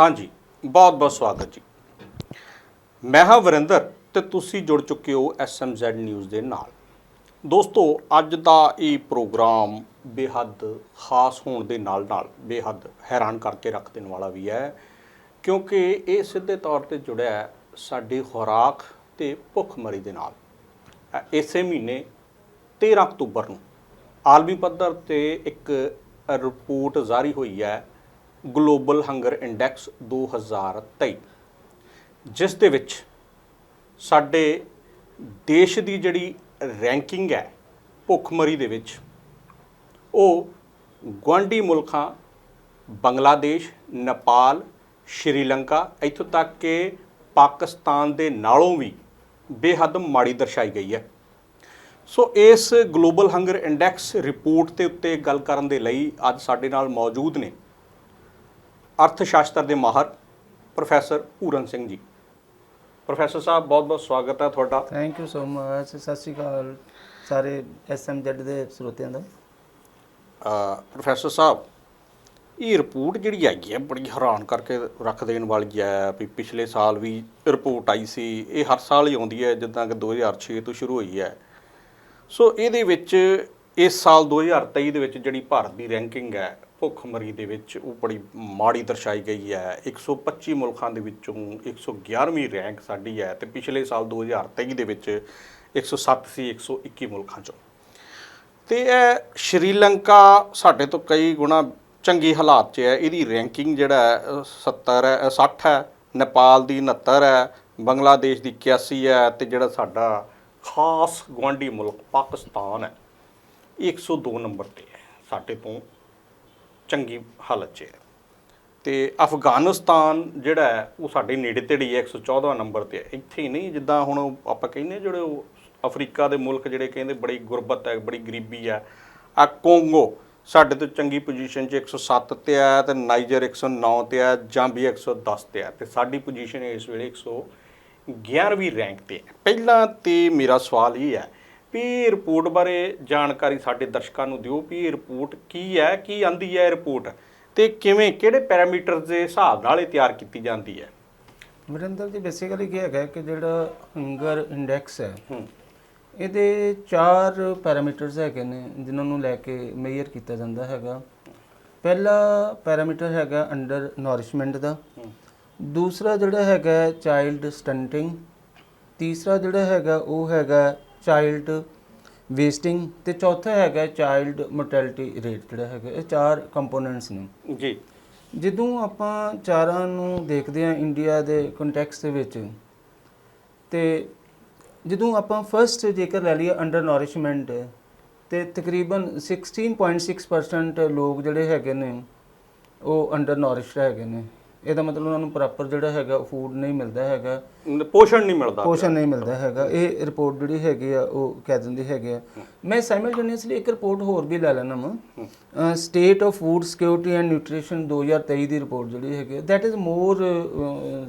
ਹਾਂਜੀ, ਬਹੁਤ ਬਹੁਤ ਸਵਾਗਤ ਜੀ। ਮੈਂ ਹਾਂ ਵਰਿੰਦਰ ਤੇ ਤੁਸੀਂ ਜੁੜ ਚੁੱਕੇ ਹੋ SMZ ਨਿਊਜ਼ ਦੇ ਨਾਲ। ਦੋਸਤੋ, ਅੱਜ ਦਾ ਇਹ ਪ੍ਰੋਗਰਾਮ ਬੇਹੱਦ ਖਾਸ ਹੋਣ ਦੇ ਨਾਲ ਨਾਲ ਬੇਹੱਦ ਹੈਰਾਨ ਕਰਕੇ ਰੱਖ ਦੇਣ ਵਾਲਾ ਵੀ ਹੈ, ਕਿਉਂਕਿ ਇਹ ਸਿੱਧੇ ਤੌਰ ਤੇ ਜੁੜਿਆ ਹੈ ਸਾਡੀ ਖੁਰਾਕ ਤੇ ਭੁੱਖਮਰੀ ਦੇ ਨਾਲ। ਇਸੇ ਮਹੀਨੇ 13 ਅਕਤੂਬਰ ਨੂੰ ਆਲਮੀ ਪੱਧਰ ਤੇ ਇੱਕ ਰਿਪੋਰਟ ਜਾਰੀ ਹੋਈ ਹੈ ਗਲੋਬਲ ਹੰਗਰ ਇੰਡੈਕਸ 2023 ਜਿਸ ਦੇ ਵਿੱਚ ਸਾਡੇ ਦੇਸ਼ ਦੀ ਜਿਹੜੀ ਰੈਂਕਿੰਗ ਹੈ ਭੁੱਖਮਰੀ ਦੇ ਵਿੱਚ, ਉਹ ਗੁਆਂਢੀ ਮੁਲਕਾਂ ਬੰਗਲਾਦੇਸ਼, ਨੇਪਾਲ, ਸ਼੍ਰੀਲੰਕਾ, ਇੱਥੋਂ ਤੱਕ ਕਿ ਪਾਕਿਸਤਾਨ ਦੇ ਨਾਲੋਂ ਵੀ ਬੇਹੱਦ ਮਾੜੀ ਦਰਸਾਈ ਗਈ ਹੈ। ਸੋ ਇਸ ਗਲੋਬਲ ਹੰਗਰ ਇੰਡੈਕਸ ਰਿਪੋਰਟ ਦੇ ਉੱਤੇ ਗੱਲ ਕਰਨ ਦੇ ਲਈ ਅੱਜ ਸਾਡੇ ਨਾਲ ਮੌਜੂਦ ਨੇ ਅਰਥ ਸ਼ਾਸਤਰ ਦੇ ਮਾਹਰ ਪ੍ਰੋਫੈਸਰ ਪੂਰਨ ਸਿੰਘ ਜੀ। ਪ੍ਰੋਫੈਸਰ ਸਾਹਿਬ ਬਹੁਤ ਬਹੁਤ ਸਵਾਗਤ ਹੈ ਤੁਹਾਡਾ। ਥੈਂਕ ਯੂ ਸੋ ਮਚ ਸਤਿ ਸ਼੍ਰੀ ਅਕਾਲ ਸਾਰੇ ਐਸਐਮਜ਼ੈਡ ਦੇ ਸਰੋਤਿਆਂ ਦਾ। ਅ, ਪ੍ਰੋਫੈਸਰ ਸਾਹਿਬ ਇਹ ਰਿਪੋਰਟ ਜਿਹੜੀ ਆਈ ਹੈ ਬੜੀ ਹੈਰਾਨ ਕਰਕੇ ਰੱਖ ਦੇਣ ਵਾਲੀ ਹੈ ਵੀ ਪਿਛਲੇ ਸਾਲ ਵੀ ਰਿਪੋਰਟ ਆਈ ਸੀ। ਇਹ ਹਰ ਸਾਲ ਹੀ ਆਉਂਦੀ ਹੈ ਜਿੱਦਾਂ ਕਿ 2006 ਤੋਂ ਸ਼ੁਰੂ ਹੋਈ ਹੈ। ਸੋ ਇਹਦੇ ਵਿੱਚ ਇਸ ਸਾਲ 2023 ਦੇ ਵਿੱਚ ਜਿਹੜੀ ਭਾਰਤ ਦੀ ਰੈਂਕਿੰਗ ਹੈ ਭੁੱਖਮਰੀ ਦੇ ਵਿੱਚ ਉਹ ਬੜੀ ਮਾੜੀ ਦਰਸਾਈ ਗਈ ਹੈ। 125 ਮੁਲਕਾਂ ਦੇ ਵਿੱਚੋਂ 111ਵੀਂ ਰੈਂਕ ਸਾਡੀ ਹੈ ਤੇ ਪਿਛਲੇ ਸਾਲ 2023 ਦੇ ਵਿੱਚ 107 ਸੀ 121 ਮੁਲਕਾਂ ਚੋਂ। ਤੇ ਇਹ ਸ਼੍ਰੀਲੰਕਾ ਸਾਡੇ ਤੋਂ ਕਈ ਗੁਣਾ ਚੰਗੀ ਹਾਲਾਤ 'ਚ ਹੈ। ਇਹਦੀ ਰੈਂਕਿੰਗ ਜਿਹੜਾ ਹੈ, ਅਹ 70 ਹੈ ਅਹ 60 ਹੈ। ਨੇਪਾਲ ਦੀ 69 ਹੈ ਬੰਗਲਾਦੇਸ਼ ਦੀ 81 ਹੈ ਤੇ ਜਿਹੜਾ ਸਾਡਾ ਖਾਸ ਗੁਆਂਢੀ ਮੁਲਕ ਪਾਕਿਸਤਾਨ ਹੈ ਇਹ 102 ਨੰਬਰ ਤੇ ਹੈ ਸਾਡੇ ਤੋਂ। ਚੰਗੀ ਹਾਲਤ 'ਚ ਹੈ। ਤੇ ਅਫਗਾਨਿਸਤਾਨ ਜਿਹੜਾ ਹੈ, ਉਹ ਸਾਡੇ ਨੇੜੇ ਤੇੜੇ ਹੀ ਹੈ 114 ਨੰਬਰ ਤੇ ਹੈ। ਇੱਥੇ ਹੀ ਨਹੀਂ, ਜਿੱਦਾਂ ਹੁਣ ਆਪਾਂ ਕਹਿੰਦੇ ਜਿਹੜੇ ਉਹ ਅਫਰੀਕਾ ਦੇ ਮੁਲਕ ਜਿਹੜੇ ਕਹਿੰਦੇ ਬੜੀ ਗੁਰਬਤ ਹੈ, ਬੜੀ ਗਰੀਬੀ ਹੈ, ਆ ਕੋਂਗੋ ਸਾਡੇ ਤੋਂ ਚੰਗੀ ਪੋਜੀਸ਼ਨ 'ਚ 107 ਤੇ ਹੈ ਤੇ ਨਾਈਜਰ 109 ਤੇ ਹੈ ਜਾਂਬੀਆ 110 ਤੇ ਹੈ। ਤੇ ਸਾਡੀ ਪੋਜੀਸ਼ਨ ਇਸ ਵੇਲੇ 111ਵੀਂ ਰੈਂਕ ਤੇ ਹੈ। ਪਹਿਲਾਂ ਤੇ ਮੇਰਾ ਸਵਾਲ ਇਹ ਹੈ ਵੀ ਰਿਪੋਰਟ ਬਾਰੇ ਜਾਣਕਾਰੀ ਸਾਡੇ ਦਰਸ਼ਕਾਂ ਨੂੰ ਦਿਓ। ਵੀ ਰਿਪੋਰਟ ਕੀ ਹੈ ਕੀ ਆਂਦੀ ਹੈ ਰਿਪੋਰਟ? ਤੇ ਕਿਵੇਂ ਕਿਹੜੇ ਪੈਰਾਮੀਟਰਸ ਦੇ ਹਿਸਾਬ ਨਾਲ ਇਹ ਤਿਆਰ ਕੀਤੀ ਜਾਂਦੀ ਹੈ? ਵਰਿੰਦਰ ਜੀ ਬੇਸਿਕਲੀ ਕੀ ਹੈਗਾ ਕਿ ਜਿਹੜਾ ਹੰਗਰ ਇੰਡੈਕਸ ਹੈ ਇਹਦੇ ਚਾਰ ਪੈਰਾਮੀਟਰਸ ਹੈਗੇ ਨੇ ਜਿਨ੍ਹਾਂ ਨੂੰ ਲੈ ਕੇ ਮੇਜ਼ਰ ਕੀਤਾ ਜਾਂਦਾ ਹੈਗਾ। ਪਹਿਲਾ ਪੈਰਾਮੀਟਰ ਹੈਗਾ ਅੰਡਰ ਨੋਰਿਸ਼ਮੈਂਟ ਦਾ। ਦੂਸਰਾ ਜਿਹੜਾ ਹੈਗਾ ਚਾਈਲਡ ਸਟੰਟਿੰਗ ਤੀਸਰਾ ਜਿਹੜਾ ਹੈਗਾ ਉਹ ਹੈਗਾ ਚਾਈਲਡ ਵੇਸਟਿੰਗ ਤੇ ਚੌਥਾ ਹੈਗਾ ਚਾਈਲਡ ਮੋਰਟੈਲਿਟੀ ਰੇਟ ਜਿਹੜਾ ਹੈਗਾ ਇਹ ਚਾਰ ਕੰਪੋਨੈਂਟਸ ਨੇ। ਜੀ। ਜਦੋਂ ਆਪਾਂ ਚਾਰਾਂ ਨੂੰ ਦੇਖਦੇ ਹਾਂ ਇੰਡੀਆ ਦੇ ਕੰਟੈਕਸਟ ਦੇ ਵਿੱਚ ਤੇ ਜਦੋਂ ਆਪਾਂ ਫਰਸਟ ਜੇਕਰ ਲੈ ਲਈਏ ਅੰਡਰ ਨੋਰਿਸ਼ਮੈਂਟ ਤੇ ਤਕਰੀਬਨ 16.6% ਲੋਕ ਜਿਹੜੇ ਹੈਗੇ ਨੇ ਉਹ ਅੰਡਰ ਨੋਰਿਸ਼ਡ ਹੈਗੇ ਨੇ। ਇਹਦਾ ਮਤਲਬ ਉਹਨਾਂ ਨੂੰ ਪ੍ਰੋਪਰ ਜਿਹੜਾ ਹੈਗਾ ਫੂਡ ਨਹੀਂ ਮਿਲਦਾ ਹੈਗਾ। ਪੋਸ਼ਣ ਨਹੀਂ ਮਿਲਦਾ ਪੋਸ਼ਣ ਨਹੀਂ ਮਿਲਦਾ ਹੈਗਾ। ਇਹ ਰਿਪੋਰਟ ਜਿਹੜੀ ਹੈਗੀ ਆ ਉਹ ਕਹਿ ਦਿੰਦੀ ਹੈਗੀ ਆ। ਮੈਂ ਸਾਈਮਲਟੇਨੀਅਸਲੀ ਇੱਕ ਰਿਪੋਰਟ ਹੋਰ ਵੀ ਲੈ ਲੈਣਾ ਵਾ। State of food security and nutrition 2023 ਦੀ ਰਿਪੋਰਟ ਜਿਹੜੀ ਹੈਗੀ ਦੈਟ ਇਜ਼ ਮੋਰ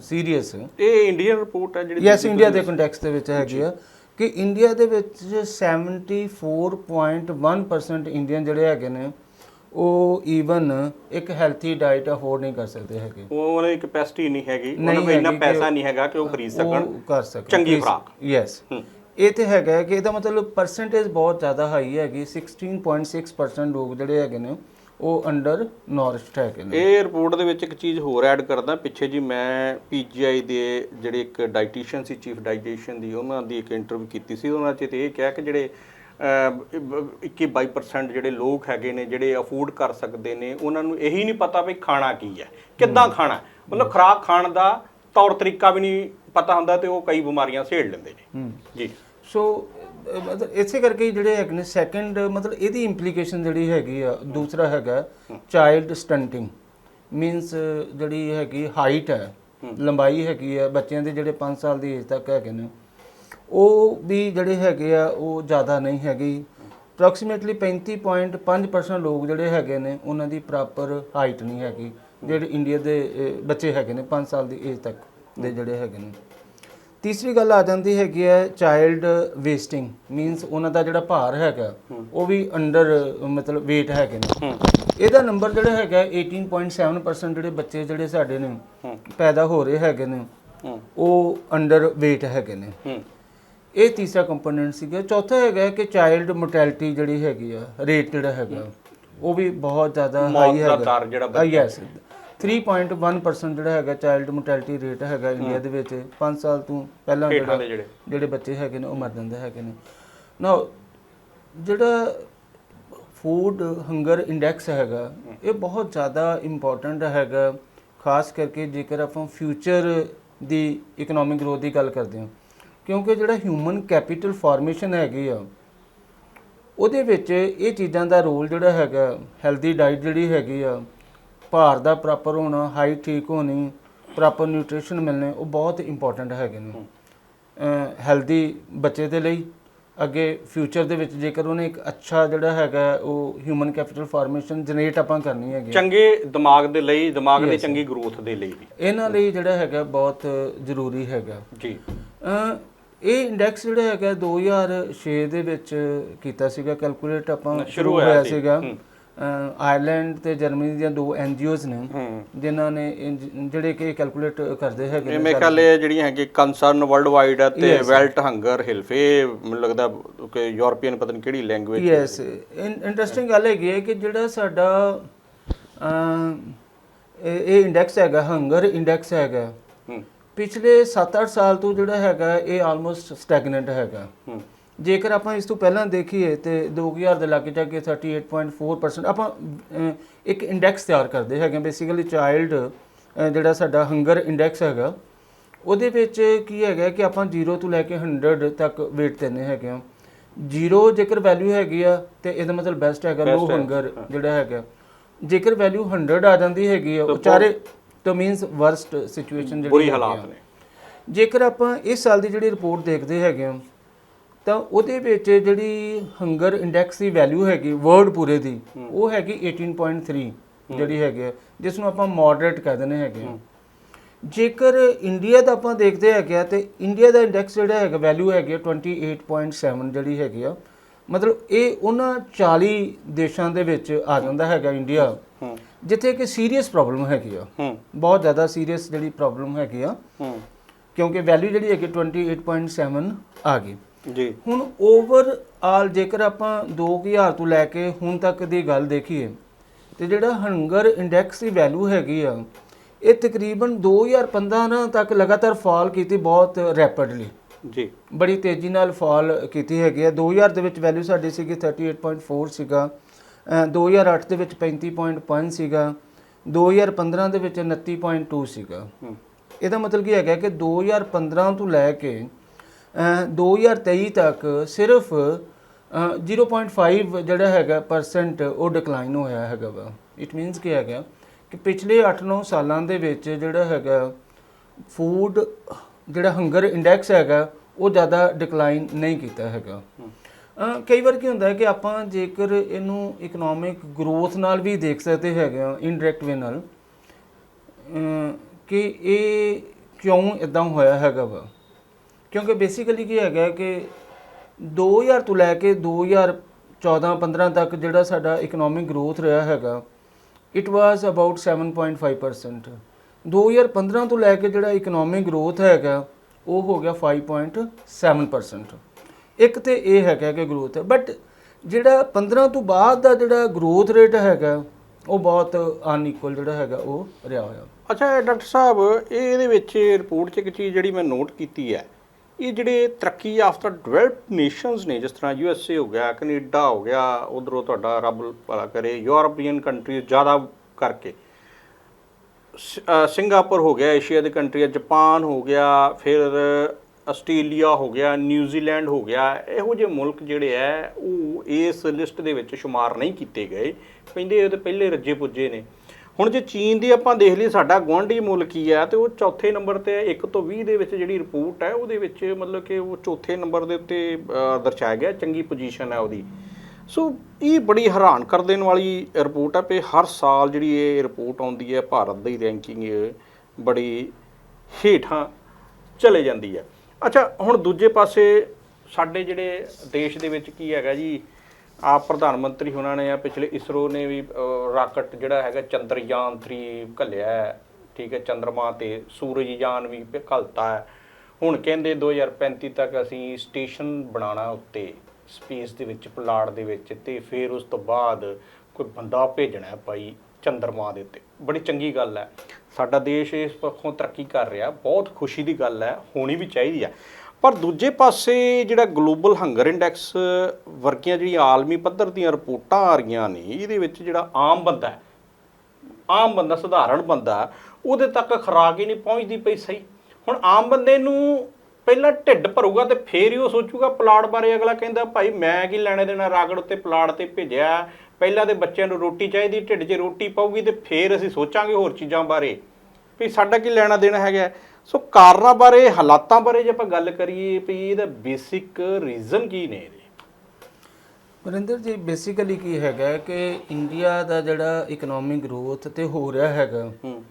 ਸੀਰੀਅਸ ਇਹ ਇੰਡੀਅਨ ਰਿਪੋਰਟ ਹੈ ਜਿਹੜੀ ਯੈਸ ਇੰਡੀਆ ਦੇ ਕੰਟੈਕਸਟ ਦੇ ਵਿੱਚ ਹੈਗੀ ਆ ਕਿ ਇੰਡੀਆ ਦੇ ਵਿੱਚ 74.1% ਇੰਡੀਅਨ ਜਿਹੜੇ ਹੈਗੇ ਨੇ ਉਹ ਈਵਨ ਇੱਕ ਹੈਲਥੀ ਡਾਈਟ ਅਫੋਰਡ ਨਹੀਂ ਕਰ ਸਕਦੇ ਹੈਗੇ। ਉਹ ਉਹਨਾਂ ਦੀ ਕੈਪੈਸਿਟੀ ਨਹੀਂ ਹੈਗੀ ਉਹਨਾਂ ਕੋਲ ਇੰਨਾ ਪੈਸਾ ਨਹੀਂ ਹੈਗਾ ਕਿ ਉਹ ਖਰੀਦ ਸਕਣ। ਉਹ ਕਰ ਸਕਣ। ਚੰਗੀ ਖੁਰਾਕ। ਯੈਸ। ਇਹ ਤੇ ਹੈਗਾ ਹੈ ਕਿ ਇਹਦਾ ਮਤਲਬ ਪਰਸੈਂਟੇਜ ਬਹੁਤ ਜ਼ਿਆਦਾ ਹਾਈ ਹੈਗੀ। 16.6% ਲੋਕ ਜਿਹੜੇ ਹੈਗੇ ਨੇ ਉਹ ਅੰਡਰ ਨੋਰਿਸ਼ਡ ਹੈਗੇ ਨੇ। ਇਹ ਰਿਪੋਰਟ ਦੇ ਵਿੱਚ ਇੱਕ ਚੀਜ਼ ਹੋਰ ਐਡ ਕਰਦਾ। ਪਿੱਛੇ ਜੀ ਮੈਂ ਪੀਜੀਆਈ ਦੇ ਜਿਹੜੇ ਇੱਕ ਡਾਈਟੀਸ਼ੀਅਨ ਸੀ ਚੀਫ ਡਾਈਟੀਸ਼ੀਅਨ ਦੀ ਉਹਨਾਂ ਦੀ ਇੱਕ ਇੰਟਰਵਿਊ ਕੀਤੀ ਸੀ। ਉਹਨਾਂ 'ਚ ਤੇ ਇਹ ਕਿਹਾ ਕਿ ਜਿਹੜੇ 21-22% ਜਿਹੜੇ ਲੋਕ ਹੈਗੇ ਨੇ ਜਿਹੜੇ ਅਫੋਰਡ ਕਰ ਸਕਦੇ ਨੇ ਉਹਨਾਂ ਨੂੰ ਇਹੀ ਨਹੀਂ ਪਤਾ ਵੀ ਖਾਣਾ ਕੀ ਹੈ ਕਿੱਦਾਂ ਖਾਣਾ। ਮਤਲਬ ਖੁਰਾਕ ਖਾਣ ਦਾ ਤੌਰ ਤਰੀਕਾ ਵੀ ਨਹੀਂ ਪਤਾ ਹੁੰਦਾ ਤੇ ਉਹ ਕਈ ਬਿਮਾਰੀਆਂ ਸੇੜ ਲੈਂਦੇ ਨੇ। ਜੀ। ਸੋ ਮਤਲਬ ਇਸੇ ਕਰਕੇ ਜਿਹੜੇ ਹੈਗੇ ਨੇ ਸੈਕੰਡ ਮਤਲਬ ਇਹਦੀ ਇੰਪਲੀਕੇਸ਼ਨ ਜਿਹੜੀ ਹੈਗੀ ਆ ਦੂਸਰਾ ਹੈਗਾ ਚਾਈਲਡ ਸਟੰਟਿੰਗ ਮੀਨਸ ਜਿਹੜੀ ਹੈਗੀ ਹਾਈਟ ਹੈ ਲੰਬਾਈ ਹੈਗੀ ਆ ਬੱਚਿਆਂ ਦੇ ਜਿਹੜੇ 5 ਸਾਲ ਦੀ ਏਜ ਤੱਕ ਹੈਗੇ ਨੇ ਉਹ ਵੀ ਜਿਹੜੇ ਹੈਗੇ ਆ ਉਹ ਜ਼ਿਆਦਾ ਨਹੀਂ ਹੈਗੀ। ਅਪਰੋਕਸੀਮੇਟਲੀ 35.5% ਲੋਕ ਜਿਹੜੇ ਹੈਗੇ ਨੇ ਉਹਨਾਂ ਦੀ ਪ੍ਰੋਪਰ ਹਾਈਟ ਨਹੀਂ ਹੈਗੀ। ਜਿਹੜੇ ਇੰਡੀਆ ਦੇ ਅਹ, ਬੱਚੇ ਹੈਗੇ ਨੇ 5 ਸਾਲ ਦੀ ਏਜ ਤੱਕ ਦੇ ਜਿਹੜੇ ਹੈਗੇ ਨੇ। ਤੀਸਰੀ ਗੱਲ ਆ ਜਾਂਦੀ ਹੈਗੀ ਹੈ ਚਾਈਲਡ ਵੇਸਟਿੰਗ ਮੀਨਸ ਉਹਨਾਂ ਦਾ ਜਿਹੜਾ ਭਾਰ ਹੈਗਾ ਉਹ ਵੀ ਅੰਡਰ ਮਤਲਬ weight ਹੈਗੇ ਨੇ। ਇਹਦਾ ਨੰਬਰ ਜਿਹੜਾ ਹੈਗਾ 18.7% ਜਿਹੜੇ ਬੱਚੇ ਜਿਹੜੇ ਸਾਡੇ ਨੇ ਪੈਦਾ ਹੋ ਰਹੇ ਹੈਗੇ ਨੇ ਉਹ ਅੰਡਰ weight ਹੈਗੇ ਨੇ। ਹੂੰ। ਇਹ ਤੀਸਰਾ ਕੰਪੋਨੈਂਟ ਸੀਗਾ। ਚੌਥਾ ਹੈਗਾ ਕਿ ਚਾਈਲਡ ਮੋਰਟੈਲਿਟੀ ਜਿਹੜੀ ਹੈਗੀ ਆ ਰੇਟ ਜਿਹੜਾ ਹੈਗਾ। ਉਹ ਵੀ ਬਹੁਤ ਜ਼ਿਆਦਾ ਮੌਤ ਹਾਈ ਦਾ ਹੈਗਾ। ਦਰ ਜਿਹੜਾ ਆ ਯੈਸ 3.1% ਜਿਹੜਾ ਹੈਗਾ ਚਾਈਲਡ ਮੋਰਟੈਲਿਟੀ ਰੇਟ ਹੈਗਾ ਇੰਡੀਆ ਦੇ ਵਿੱਚ। 5 ਸਾਲ ਤੋਂ ਪਹਿਲਾਂ ਹੇਠਾਂ ਜਿਹੜਾ ਦੇ ਜਿਹੜੇ। ਜਿਹੜੇ ਬੱਚੇ ਹੈਗੇ ਨੇ ਉਹ ਮਰ ਜਾਂਦੇ ਹੈਗੇ ਨੇ। ਨਾ ਜਿਹੜਾ ਫੂਡ ਹੰਗਰ ਇੰਡੈਕਸ ਹੈਗਾ ਇਹ ਬਹੁਤ ਜ਼ਿਆਦਾ ਇੰਪੋਰਟੈਂਟ ਹੈਗਾ। ਖਾਸ ਕਰਕੇ ਜੇਕਰ ਆਪਾਂ ਫਿਊਚਰ ਦੀ ਇਕਨੋਮਿਕ ਗਰੋਥ ਦੀ ਗੱਲ ਕਰਦੇ ਹਾਂ। ਕਿਉਂਕਿ ਜਿਹੜਾ ਹਿਊਮਨ ਕੈਪੀਟਲ ਫਾਰਮੇਸ਼ਨ ਹੈਗੀ ਆ ਉਹਦੇ ਵਿੱਚ ਇਹ ਚੀਜ਼ਾਂ ਦਾ ਰੋਲ ਜਿਹੜਾ ਹੈਗਾ ਹੈਲਦੀ ਡਾਈਟ ਜਿਹੜੀ ਹੈਗੀ ਆ ਭਾਰ ਦਾ ਪ੍ਰੋਪਰ ਹੋਣਾ ਹਾਈਟ ਠੀਕ ਹੋਣੀ ਪ੍ਰੋਪਰ ਨਿਊਟ੍ਰੀਸ਼ਨ ਮਿਲਣੇ ਉਹ ਬਹੁਤ ਇੰਪੋਰਟੈਂਟ ਹੈਗੇ ਨੇ। ਹੈਲਦੀ ਬੱਚੇ ਦੇ ਲਈ ਅੱਗੇ ਫਿਊਚਰ ਦੇ ਵਿੱਚ ਜੇਕਰ ਉਹਨੇ ਇੱਕ ਅੱਛਾ ਜਿਹੜਾ ਹੈਗਾ ਉਹ ਹਿਊਮਨ ਕੈਪੀਟਲ ਫਾਰਮੇਸ਼ਨ ਜਨਰੇਟ ਆਪਾਂ ਕਰਨੀ ਹੈਗੀ ਚੰਗੇ ਦਿਮਾਗ ਦੇ ਲਈ ਦਿਮਾਗ ਦੀ ਚੰਗੀ ਗਰੋਥ ਦੇ ਲਈ ਵੀ। ਇਹਨਾਂ ਲਈ ਜਿਹੜਾ ਹੈਗਾ ਬਹੁਤ ਜ਼ਰੂਰੀ ਹੈਗਾ। ਜੀ। ਇਹ ਇੰਡੈਕਸ ਜਿਹੜਾ ਹੈਗਾ 2006 ਦੇ ਵਿੱਚ ਕੀਤਾ ਸੀਗਾ ਕੈਲਕੂਲੇਟ ਆਪਾਂ ਸ਼ੁਰੂ ਹੋਇਆ ਸੀਗਾ। ਆਇਰਲੈਂਡ ਤੇ ਜਰਮਨੀ ਦੀਆਂ ਦੋ ਐਨਜੀਓਜ਼ ਨੇ ਜਿਨ੍ਹਾਂ ਨੇ ਜਿਹੜੇ ਕਿ ਕੈਲਕੂਲੇਟ ਕਰਦੇ ਹੈਗੇ ਨੇ ਮੇਰੇ ਖਿਆਲ ਇਹ ਜਿਹੜੀਆਂ ਹੈਗੀ ਕੰਸਰਨ ਵਰਲਡ ਵਾਈਡ ਹੈ ਤੇ ਵੈਲਟ ਹੰਗਰ ਹਿਲਫ ਇਹ ਮੈਨੂੰ ਲੱਗਦਾ ਕਿ ਯੂਰਪੀਅਨ ਪਤਾ ਨਹੀਂ ਕਿਹੜੀ ਲੈਂਗੁਏਜ ਯੈਸ ਇੰਟਰਸਟਿੰਗ ਗੱਲ ਹੈਗੀ ਹੈ ਕਿ ਜਿਹੜਾ ਸਾਡਾ ਇਹ ਇੰਡੈਕਸ ਹੈਗਾ ਹੰਗਰ ਇੰਡੈਕਸ ਹੈਗਾ। ਪਿਛਲੇ 7-8 ਸਾਲ ਤੋਂ ਜਿਹੜਾ ਹੈਗਾ ਇਹ ਆਲਮੋਸਟ ਸਟੈਗਨੈਂਟ ਹੈਗਾ। ਜੇਕਰ ਆਪਾਂ ਇਸ ਤੋਂ ਪਹਿਲਾਂ ਦੇਖੀਏ ਤੇ 2000 ਦੇ ਲਾਗੇ ਜਾ ਕੇ 38.4% ਆਪਾਂ ਇੱਕ ਇੰਡੈਕਸ ਤਿਆਰ ਕਰਦੇ ਹੈਗੇ ਬੇਸਿਕਲੀ ਚਾਈਲਡ ਜਿਹੜਾ ਸਾਡਾ ਹੰਗਰ ਇੰਡੈਕਸ ਹੈਗਾ ਉਹਦੇ ਵਿੱਚ ਕੀ ਹੈਗਾ ਕਿ ਆਪਾਂ 0 ਤੋਂ ਲੈ ਕੇ 100 ਤੱਕ weight ਦਿੰਦੇ ਹੈਗੇ ਆ 0 ਜੇਕਰ ਵੈਲਿਊ ਹੈਗੀ ਆ ਤੇ ਇਹਦਾ ਮਤਲਬ ਬੈਸਟ ਹੈਗਾ ਲੋ ਹੰਗਰ ਜਿਹੜਾ ਹੈਗਾ। ਜੇਕਰ ਵੈਲਿਊ 100 ਆ ਜਾਂਦੀ ਹੈਗੀ ਆ ਉਚਾਰੇ ਤਾਂ ਮੀਨਸ ਵਰਸਟ ਸਿਚੁਏਸ਼ਨ ਜਿਹੜੀ ਬੁਰੀ ਹਾਲਾਤ। ਨੇ। ਜੇਕਰ ਆਪਾਂ ਇਸ ਸਾਲ ਦੀ ਜਿਹੜੀ ਰਿਪੋਰਟ ਦੇਖਦੇ ਹੈਗੇ ਹਾਂ ਤਾਂ ਉਹਦੇ ਵਿੱਚ ਜਿਹੜੀ ਹੰਗਰ ਇੰਡੈਕਸ ਦੀ ਵੈਲਿਊ ਹੈਗੀ ਵਰਲਡ ਪੂਰੇ ਦੀ ਉਹ ਹੈਗੀ 18.3 ਜਿਹੜੀ ਹੈਗੀ ਆ, ਜਿਸ ਨੂੰ ਆਪਾਂ ਮੋਡਰੇਟ ਕਹਿ ਦਿੰਦੇ ਹੈਗੇ ਆ ਜੇਕਰ ਇੰਡੀਆ ਦਾ ਆਪਾਂ ਦੇਖਦੇ ਹੈਗੇ ਆ ਤੇ ਇੰਡੀਆ ਦਾ ਇੰਡੈਕਸ ਜਿਹੜਾ ਹੈਗਾ ਵੈਲਿਊ ਹੈਗੀ ਆ 28.7 ਜਿਹੜੀ ਹੈਗੀ ਆ ਮਤਲਬ ਇਹ ਉਹਨਾਂ 40 ਦੇਸ਼ਾਂ ਦੇ ਵਿੱਚ ਆ ਜਾਂਦਾ ਹੈਗਾ ਇੰਡੀਆ ਹੂੰ। ਜਿੱਥੇ ਕਿ ਸੀਰੀਅਸ ਪ੍ਰੋਬਲਮ ਹੈਗੀ ਆ। ਹੂੰ। ਬਹੁਤ ਜ਼ਿਆਦਾ ਸੀਰੀਅਸ ਜਿਹੜੀ ਪ੍ਰੋਬਲਮ ਹੈਗੀ ਆ। ਹੂੰ। ਕਿਉਂਕਿ ਵੈਲਿਊ ਜਿਹੜੀ ਹੈਗੀ 28.7 ਆ ਗਈ। ਜੀ। ਹੁਣ ਓਵਰ ਆਲ ਜੇਕਰ ਆਪਾਂ 2000 ਤੋਂ ਲੈ ਕੇ ਹੁਣ ਤੱਕ ਦੀ ਗੱਲ ਦੇਖੀਏ ਤੇ ਜਿਹੜਾ ਹੰਗਰ ਇੰਡੈਕਸ ਦੀ ਵੈਲਿਊ ਹੈਗੀ ਆ ਇਹ ਤਕਰੀਬਨ 2015 ਤੱਕ ਲਗਾਤਾਰ ਫਾਲ ਕੀਤੀ ਬਹੁਤ ਰੈਪਿਡਲੀ ਜੀ। ਬੜੀ ਤੇਜ਼ੀ ਨਾਲ ਫਾਲ ਕੀਤੀ ਹੈਗੀ ਆ। 2000 ਦੇ ਵਿੱਚ ਵੈਲਿਊ ਸਾਡੀ ਸੀਗੀ 38.4 ਸੀਗਾ। 2008 ਦੇ ਵਿੱਚ 35.5 ਸੀਗਾ 2015 ਦੇ ਵਿੱਚ 29.2 ਸੀਗਾ। ਇਹਦਾ ਮਤਲਬ ਕੀ ਹੈਗਾ ਕਿ 2015 ਤੋਂ ਲੈ ਕੇ ਅਹ 2023 ਤੱਕ ਸਿਰਫ ਅਹ 0.5 ਜਿਹੜਾ ਹੈਗਾ ਪਰਸੈਂਟ ਉਹ ਡਿਕਲਾਈਨ ਹੋਇਆ ਹੈਗਾ ਵਾ। ਇਟ ਮੀਨਸ ਕੀ ਹੈਗਾ ਕਿ ਪਿਛਲੇ 8-9 ਸਾਲਾਂ ਦੇ ਵਿੱਚ ਜਿਹੜਾ ਹੈਗਾ ਫੂਡ ਜਿਹੜਾ ਹੰਗਰ ਇੰਡੈਕਸ ਹੈਗਾ ਉਹ ਜ਼ਿਆਦਾ ਡਿਕਲਾਈਨ ਨਹੀਂ ਕੀਤਾ ਹੈਗਾ। ਕਈ ਵਾਰ ਕੀ ਹੁੰਦਾ ਹੈ ਕਿ ਆਪਾਂ ਜੇਕਰ ਇਹਨੂੰ ਇਕਨੋਮਿਕ ਗਰੋਥ ਨਾਲ ਵੀ ਦੇਖ ਸਕਦੇ ਹੈਗੇ ਆ ਇਨਡਾਇਰੈਕਟ ਵੇ ਨਾਲ ਕਿ ਇਹ ਕਿਉਂ ਇਦਾਂ ਹੋਇਆ ਹੈਗਾ ਵਾ? ਕਿਉਂਕਿ ਬੇਸਿਕਲੀ ਕੀ ਹੈਗਾ ਕਿ 2000 ਤੋਂ ਲੈ ਕੇ 2014 15 ਤੱਕ ਜਿਹੜਾ ਸਾਡਾ ਇਕਨੋਮਿਕ ਗਰੋਥ ਰਿਹਾ ਹੈਗਾ ਇਟ ਵਾਸ ਅਬਾਊਟ 7.5% 2015 ਤੋਂ ਲੈ ਕੇ ਜਿਹੜਾ ਇਕਨੋਮਿਕ ਗਰੋਥ ਹੈਗਾ, ਉਹ ਹੋ ਗਿਆ 5.7% ਇੱਕ ਤੇ ਇਹ ਹੈਗਾ ਕਿ ਗਰੋਥ ਹੈ ਬਟ ਜਿਹੜਾ 15 ਤੋਂ ਬਾਅਦ ਦਾ ਜਿਹੜਾ ਗਰੋਥ ਰੇਟ ਹੈਗਾ, ਉਹ ਬਹੁਤ ਅਨਈਕੁਅਲ ਜਿਹੜਾ ਹੈਗਾ, ਉਹ ਰਿਹਾ ਹੋਇਆ। ਅੱਛਾ ਡਾਕਟਰ ਸਾਹਿਬ, ਇਹ ਇਹਦੇ ਵਿੱਚ ਰਿਪੋਰਟ 'ਚ ਇੱਕ ਚੀਜ਼ ਜਿਹੜੀ ਮੈਂ ਨੋਟ ਕੀਤੀ ਹੈ, ਇਹ ਜਿਹੜੇ ਤਰੱਕੀ ਯਾਫਤਾ ਡਿਵੈਲਪਡ ਨੇਸ਼ਨਸ ਨੇ, ਜਿਸ ਤਰ੍ਹਾਂ ਯੂ ਐਸ ਏ ਹੋ ਗਿਆ, ਕੈਨੇਡਾ ਹੋ ਗਿਆ, ਉਧਰੋਂ ਤੁਹਾਡਾ ਰੱਬ ਭਲਾ ਕਰੇ, ਯੂਰਪੀਅਨ ਕੰਟਰੀਜ਼ ਜ਼ਿਆਦਾ ਕਰਕੇ। ਸਿੰਗਾਪੁਰ ਹੋ ਗਿਆ, ਏਸ਼ੀਆ ਦੇ ਕੰਟਰੀਆਂ ਜਾਪਾਨ ਹੋ ਗਿਆ, ਫਿਰ ਆਸਟ੍ਰੇਲੀਆ ਹੋ ਗਿਆ ਨਿਊਜ਼ੀਲੈਂਡ ਹੋ ਗਿਆ, ਇਹੋ ਜਿਹੇ ਮੁਲਕ ਜਿਹੜੇ ਐ, ਉਹ ਇਸ ਲਿਸਟ ਦੇ ਵਿੱਚ ਸ਼ੁਮਾਰ ਨਹੀਂ ਕੀਤੇ ਗਏ। ਕਹਿੰਦੇ ਇਹ ਤੇ ਪਹਿਲੇ ਰੱਜੇ ਪੁੱਜੇ ਨੇ। ਹੁਣ ਜੇ ਚੀਨ ਦੀ ਆਪਾਂ ਦੇਖ ਲਈ ਸਾਡਾ ਗੁਆਂਢੀ ਮੁਲਕ ਹੀ ਆ ਤੇ ਉਹ ਚੌਥੇ ਨੰਬਰ ਤੇ 1 ਤੋਂ 20 ਦੇ ਵਿੱਚ ਜਿਹੜੀ ਰਿਪੋਰਟ ਹੈ ਉਹਦੇ ਵਿੱਚ ਮਤਲਬ ਕਿ ਉਹ ਚੌਥੇ ਨੰਬਰ ਦੇ ਉੱਤੇ ਦਰਸਾਇਆ ਗਿਆ, ਚੰਗੀ ਪੋਜੀਸ਼ਨ ਹੈ ਉਹਦੀ। ਸੋ ਇਹ ਬੜੀ ਹੈਰਾਨ ਕਰ ਦੇਣ ਵਾਲੀ ਰਿਪੋਰਟ ਹੈ ਕਿ ਹਰ ਸਾਲ ਜਿਹੜੀ ਇਹ ਰਿਪੋਰਟ ਆਉਂਦੀ ਹੈ ਭਾਰਤ ਦੀ ਰੈਂਕਿੰਗ ਬੜੀ ਹੇਠਾਂ ਚਲੇ ਜਾਂਦੀ ਹੈ ਅੱਛਾ, ਹੁਣ ਦੂਜੇ ਪਾਸੇ ਸਾਡੇ ਜਿਹੜੇ ਦੇਸ਼ ਦੇ ਵਿੱਚ ਕੀ ਹੈਗਾ ਜੀ, ਆਪ ਪ੍ਰਧਾਨ ਮੰਤਰੀ ਉਹਨਾਂ ਨੇ ਆ ਪਿਛਲੇ ਇਸਰੋ ਨੇ ਵੀ ਰਾਕਟ ਜਿਹੜਾ ਹੈਗਾ ਚੰਦਰਯਾਨ 3 ਘੱਲਿਆ ਹੈ, ਠੀਕ ਹੈ, ਚੰਦਰਮਾ ਤੇ ਸੂਰਜਯਾਨ ਵੀ ਪ- ਘੱਲਤਾ ਹੈ। ਹੁਣ ਕਹਿੰਦੇ 2035 ਤੱਕ ਅਸੀਂ ਸਟੇਸ਼ਨ ਬਣਾਉਣਾ ਉੱਤੇ, ਸਪੇਸ ਦੇ ਵਿੱਚ ਪੁਲਾੜ ਦੇ ਵਿੱਚ, ਤੇ ਫਿਰ ਉਸ ਤੋਂ ਬਾਅਦ ਕੋਈ ਬੰਦਾ ਭੇਜਣਾ ਭਾਈ ਚੰਦਰਮਾ ਦੇ ਉੱਤੇ। ਬੜੀ ਚੰਗੀ ਗੱਲ ਹੈ। ਸਾਡਾ ਦੇਸ਼ ਇਸ ਪੱਖੋਂ ਤਰੱਕੀ ਕਰ ਰਿਹਾ, ਬਹੁਤ ਖੁਸ਼ੀ ਦੀ ਗੱਲ ਹੈ, ਹੋਣੀ ਵੀ ਚਾਹੀਦੀ ਹੈ। ਪਰ ਦੂਜੇ ਪਾਸੇ ਜਿਹੜਾ ਗਲੋਬਲ ਹੰਗਰ ਇੰਡੈਕਸ ਵਰਗੀਆਂ ਜਿਹੜੀਆਂ ਆਲਮੀ ਪੱਧਰ ਦੀਆਂ ਰਿਪੋਰਟਾਂ ਆ ਰਹੀਆਂ ਨੇ, ਇਹਦੇ ਵਿੱਚ ਜਿਹੜਾ ਆਮ ਬੰਦਾ ਹੈ, ਆਮ ਬੰਦਾ, ਸਧਾਰਨ ਬੰਦਾ, ਉਹਦੇ ਤੱਕ ਖੁਰਾਕ ਹੀ ਨਹੀਂ ਪਹੁੰਚਦੀ ਪਈ ਸਹੀ। ਹੁਣ ਆਮ ਬੰਦੇ ਨੂੰ ਪਹਿਲਾਂ ਢਿੱਡ ਭਰੂਗਾ ਤੇ ਫੇਰ ਹੀ ਉਹ ਸੋਚੂਗਾ, ਪਲਾਟ ਬਾਰੇ ਅਗਲਾ ਕਹਿੰਦਾ, ਭਾਈ ਮੈਂ ਕੀ ਲੈਣੇ ਦੇਣਾ, ਰਾਗੜ ਉੱਤੇ ਪਲਾਟ ਤੇ ਭੇਜਿਆ ਪਹਿਲਾਂ ਤੇ ਬੱਚਿਆਂ ਨੂੰ ਰੋਟੀ ਚਾਹੀਦੀ ਢਿੱਡ 'ਚ ਰੋਟੀ ਪਾਊਗੀ ਤੇ ਫੇਰ ਅਸੀਂ ਸੋਚਾਂਗੇ ਹੋਰ ਚੀਜ਼ਾਂ ਬਾਰੇ। ਵੀ ਸਾਡਾ ਕੀ ਲੈਣਾ ਦੇਣਾ ਹੈਗਾ? ਸੋ ਕਾਰਨਾਂ ਬਾਰੇ ਹਾਲਾਤਾਂ ਬਾਰੇ ਜੇ ਆਪਾਂ ਗੱਲ ਕਰੀਏ ਵੀ ਇਹਦਾ ਬੇਸਿਕ ਰੀਜ਼ਨ ਕੀ ਨੇ ਇਹਦੇ? ਵਰਿੰਦਰ ਜੀ ਬੇਸਿਕਲੀ ਕੀ ਹੈਗਾ ਕਿ ਇੰਡੀਆ ਦਾ ਜਿਹੜਾ ਇਕਨੋਮਿਕ ਗਰੋਥ ਤੇ ਹੋ ਰਿਹਾ ਹੈਗਾ ਹੂੰ।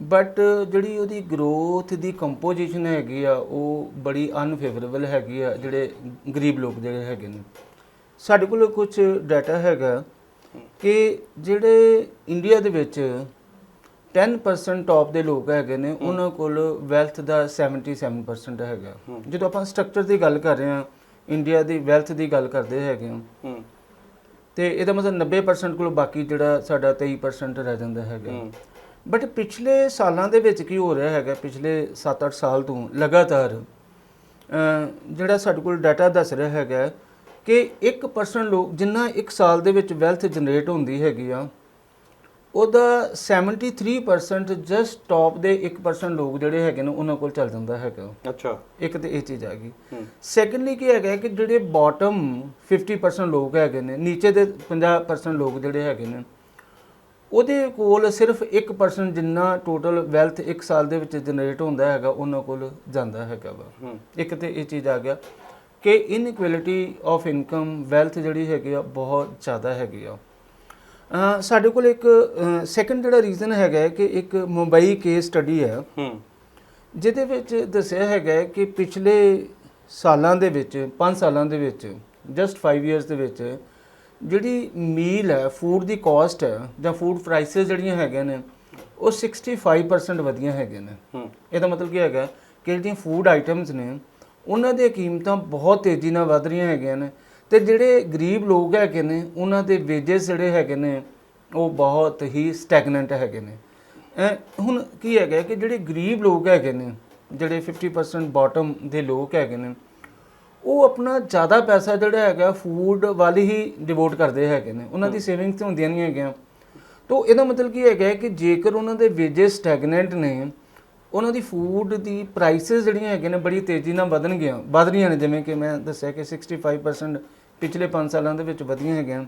ਬਟ ਜਿਹੜੀ ਉਹਦੀ ਗਰੋਥ ਦੀ ਕੰਪੋਜੀਸ਼ਨ ਹੈਗੀ ਆ ਉਹ ਬੜੀ ਅਨਫੇਵਰੇਬਲ ਹੈਗੀ ਆ ਜਿਹੜੇ ਗਰੀਬ ਲੋਕ ਜਿਹੜੇ ਹੈਗੇ ਨੇ। ਸਾਡੇ ਕੋਲ ਕੁਝ ਡਾਟਾ ਹੈਗਾ ਕਿ ਜਿਹੜੇ ਇੰਡੀਆ ਦੇ ਵਿੱਚ 10% ਟੌਪ ਦੇ ਲੋਕ ਹੈਗੇ ਨੇ ਉਹਨਾਂ ਕੋਲ ਵੈਲਥ ਦਾ 77% ਹੈਗਾ। ਜਦੋਂ ਆਪਾਂ ਸਟਰਕਚਰ ਦੀ ਗੱਲ ਕਰ ਰਹੇ ਹਾਂ ਇੰਡੀਆ ਦੀ ਵੈਲਥ ਦੀ ਗੱਲ ਕਰਦੇ ਹੈਗੇ ਹਾਂ ਤੇ ਇਹਦਾ ਮਤਲਬ 90% ਕੋਲ ਬਾਕੀ ਜਿਹੜਾ ਸਾਡਾ 23% ਰਹਿ ਜਾਂਦਾ ਹੈਗਾ। ਬਟ ਪਿਛਲੇ ਸਾਲਾਂ ਦੇ ਵਿੱਚ ਕੀ ਹੋ ਰਿਹਾ ਹੈਗਾ ਪਿਛਲੇ 7-8 ਸਾਲ ਤੋਂ ਲਗਾਤਾਰ ਜਿਹੜਾ ਸਾਡੇ ਕੋਲ ਡਾਟਾ ਦੱਸ ਰਿਹਾ ਹੈਗਾ ਕਿ 1% ਲੋਕ ਜਿੰਨਾ ਇੱਕ ਸਾਲ ਦੇ ਵਿੱਚ ਵੈਲਥ ਜਨਰੇਟ ਹੁੰਦੀ ਹੈਗੀ ਆ ਉਹਦਾ 73% ਜਸਟ ਟੌਪ ਦੇ 1% ਲੋਕ ਜਿਹੜੇ ਹੈਗੇ ਨੇ ਉਹਨਾਂ ਕੋਲ ਚੱਲ ਜਾਂਦਾ ਹੈਗਾ। ਅੱਛਾ। ਇੱਕ ਤੇ ਇਹ ਚੀਜ਼ ਆ ਗਈ। ਸੈਕੰਡਲੀ ਕੀ ਹੈਗਾ ਕਿ ਜਿਹੜੇ ਬਾਟਮ 50% ਲੋਕ ਹੈਗੇ ਨੇ ਨੀਚੇ ਦੇ 50% ਲੋਕ ਜਿਹੜੇ ਹੈਗੇ ਨੇ ਉਹਦੇ ਕੋਲ ਸਿਰਫ 1% ਜਿੰਨਾ ਟੋਟਲ ਵੈਲਥ ਇੱਕ ਸਾਲ ਦੇ ਵਿੱਚ ਜਨਰੇਟ ਹੁੰਦਾ ਹੈਗਾ ਉਹਨਾਂ ਕੋਲ ਜਾਂਦਾ ਹੈਗਾ ਵਾ। ਇੱਕ ਤੇ ਇਹ ਚੀਜ਼ ਆ ਗਿਆ। ਕਿ ਇਨਇਕੁਐਲਿਟੀ ਆਫ ਇਨਕਮ ਵੈਲਥ ਜਿਹੜੀ ਹੈਗੀ ਆ ਬਹੁਤ ਜ਼ਿਆਦਾ ਹੈਗੀ ਆ। ਸਾਡੇ ਕੋਲ ਇੱਕ ਸੈਕੰਡ ਜਿਹੜਾ ਰੀਜ਼ਨ ਹੈਗਾ ਕਿ ਇੱਕ ਮੁੰਬਈ ਕੇਸ ਸਟੱਡੀ ਹੈ। ਹੂੰ। ਜਿਹਦੇ ਵਿੱਚ ਦੱਸਿਆ ਹੈਗਾ ਕਿ ਪਿਛਲੇ ਸਾਲਾਂ ਦੇ ਵਿੱਚ 5 ਸਾਲਾਂ ਦੇ ਵਿੱਚ ਜਸਟ 5 ਇਅਰਸ ਦੇ ਵਿੱਚ ਜਿਹੜੀ ਮੀਲ ਹੈ ਫੂਡ ਦੀ ਕਾਸਟ ਹੈ ਜਾਂ ਫੂਡ ਪ੍ਰਾਈਸਸ ਜਿਹੜੀਆਂ ਹੈਗੀਆਂ ਨੇ ਉਹ 65% ਵਧੀਆਂ ਹੈਗੇ ਨੇ। ਹੂੰ। ਇਹਦਾ ਮਤਲਬ ਕੀ ਹੈਗਾ ਕਿ ਜਿਹੜੀਆਂ ਫੂਡ ਆਈਟਮਸ ਨੇ ਉਹਨਾਂ ਦੀਆਂ ਕੀਮਤਾਂ ਬਹੁਤ ਤੇਜ਼ੀ ਨਾਲ ਵਧ ਰਹੀਆਂ ਹੈਗੀਆਂ ਨੇ। ਤੇ ਜਿਹੜੇ ਗਰੀਬ ਲੋਕ ਹੈਗੇ ਨੇ, ਉਹਨਾਂ ਦੇ ਵੇਜਸ ਜਿਹੜੇ ਹੈਗੇ ਨੇ, ਉਹ ਬਹੁਤ ਹੀ ਸਟੈਗਨੈਂਟ ਹੈਗੇ ਨੇ। ਐ, ਹੁਣ ਕੀ ਹੈਗਾ ਕਿ ਜਿਹੜੇ ਗਰੀਬ ਲੋਕ ਹੈਗੇ ਨੇ, ਜਿਹੜੇ 50% ਬਾਟਮ ਦੇ ਲੋਕ ਹੈਗੇ ਨੇ, ਉਹ ਆਪਣਾ ਜ਼ਿਆਦਾ ਪੈਸਾ ਜਿਹੜਾ ਹੈਗਾ ਫੂਡ ਵੱਲ ਹੀ ਡਿਵੋਟ ਕਰਦੇ ਹੈਗੇ ਨੇ। ਉਹਨਾਂ ਦੀ ਸੇਵਿੰਗਸ ਹੁੰਦੀਆਂ ਨਹੀਂ ਹੈਗੀਆਂ। ਤੋ ਇਹਦਾ ਮਤਲਬ ਕੀ ਹੈਗਾ ਕਿ ਜੇਕਰ ਉਹਨਾਂ ਦੇ ਵੇਜਸ ਸਟੈਗਨੈਂਟ ਨੇ ਉਹਨਾਂ ਦੀ ਫੂਡ ਦੀ ਪ੍ਰਾਈਸਸ ਜਿਹੜੀਆਂ ਹੈਗੇ ਨੇ ਬੜੀ ਤੇਜ਼ੀ ਨਾਲ ਵਧਣਗੀਆਂ, ਵਧ ਰਹੀਆਂ ਨੇ, ਜਿਵੇਂ ਕਿ ਮੈਂ ਦੱਸਿਆ ਕਿ 65% ਪਿਛਲੇ 5 ਸਾਲਾਂ ਦੇ ਵਿੱਚ ਵਧੀਆਂ ਹੈਗੀਆਂ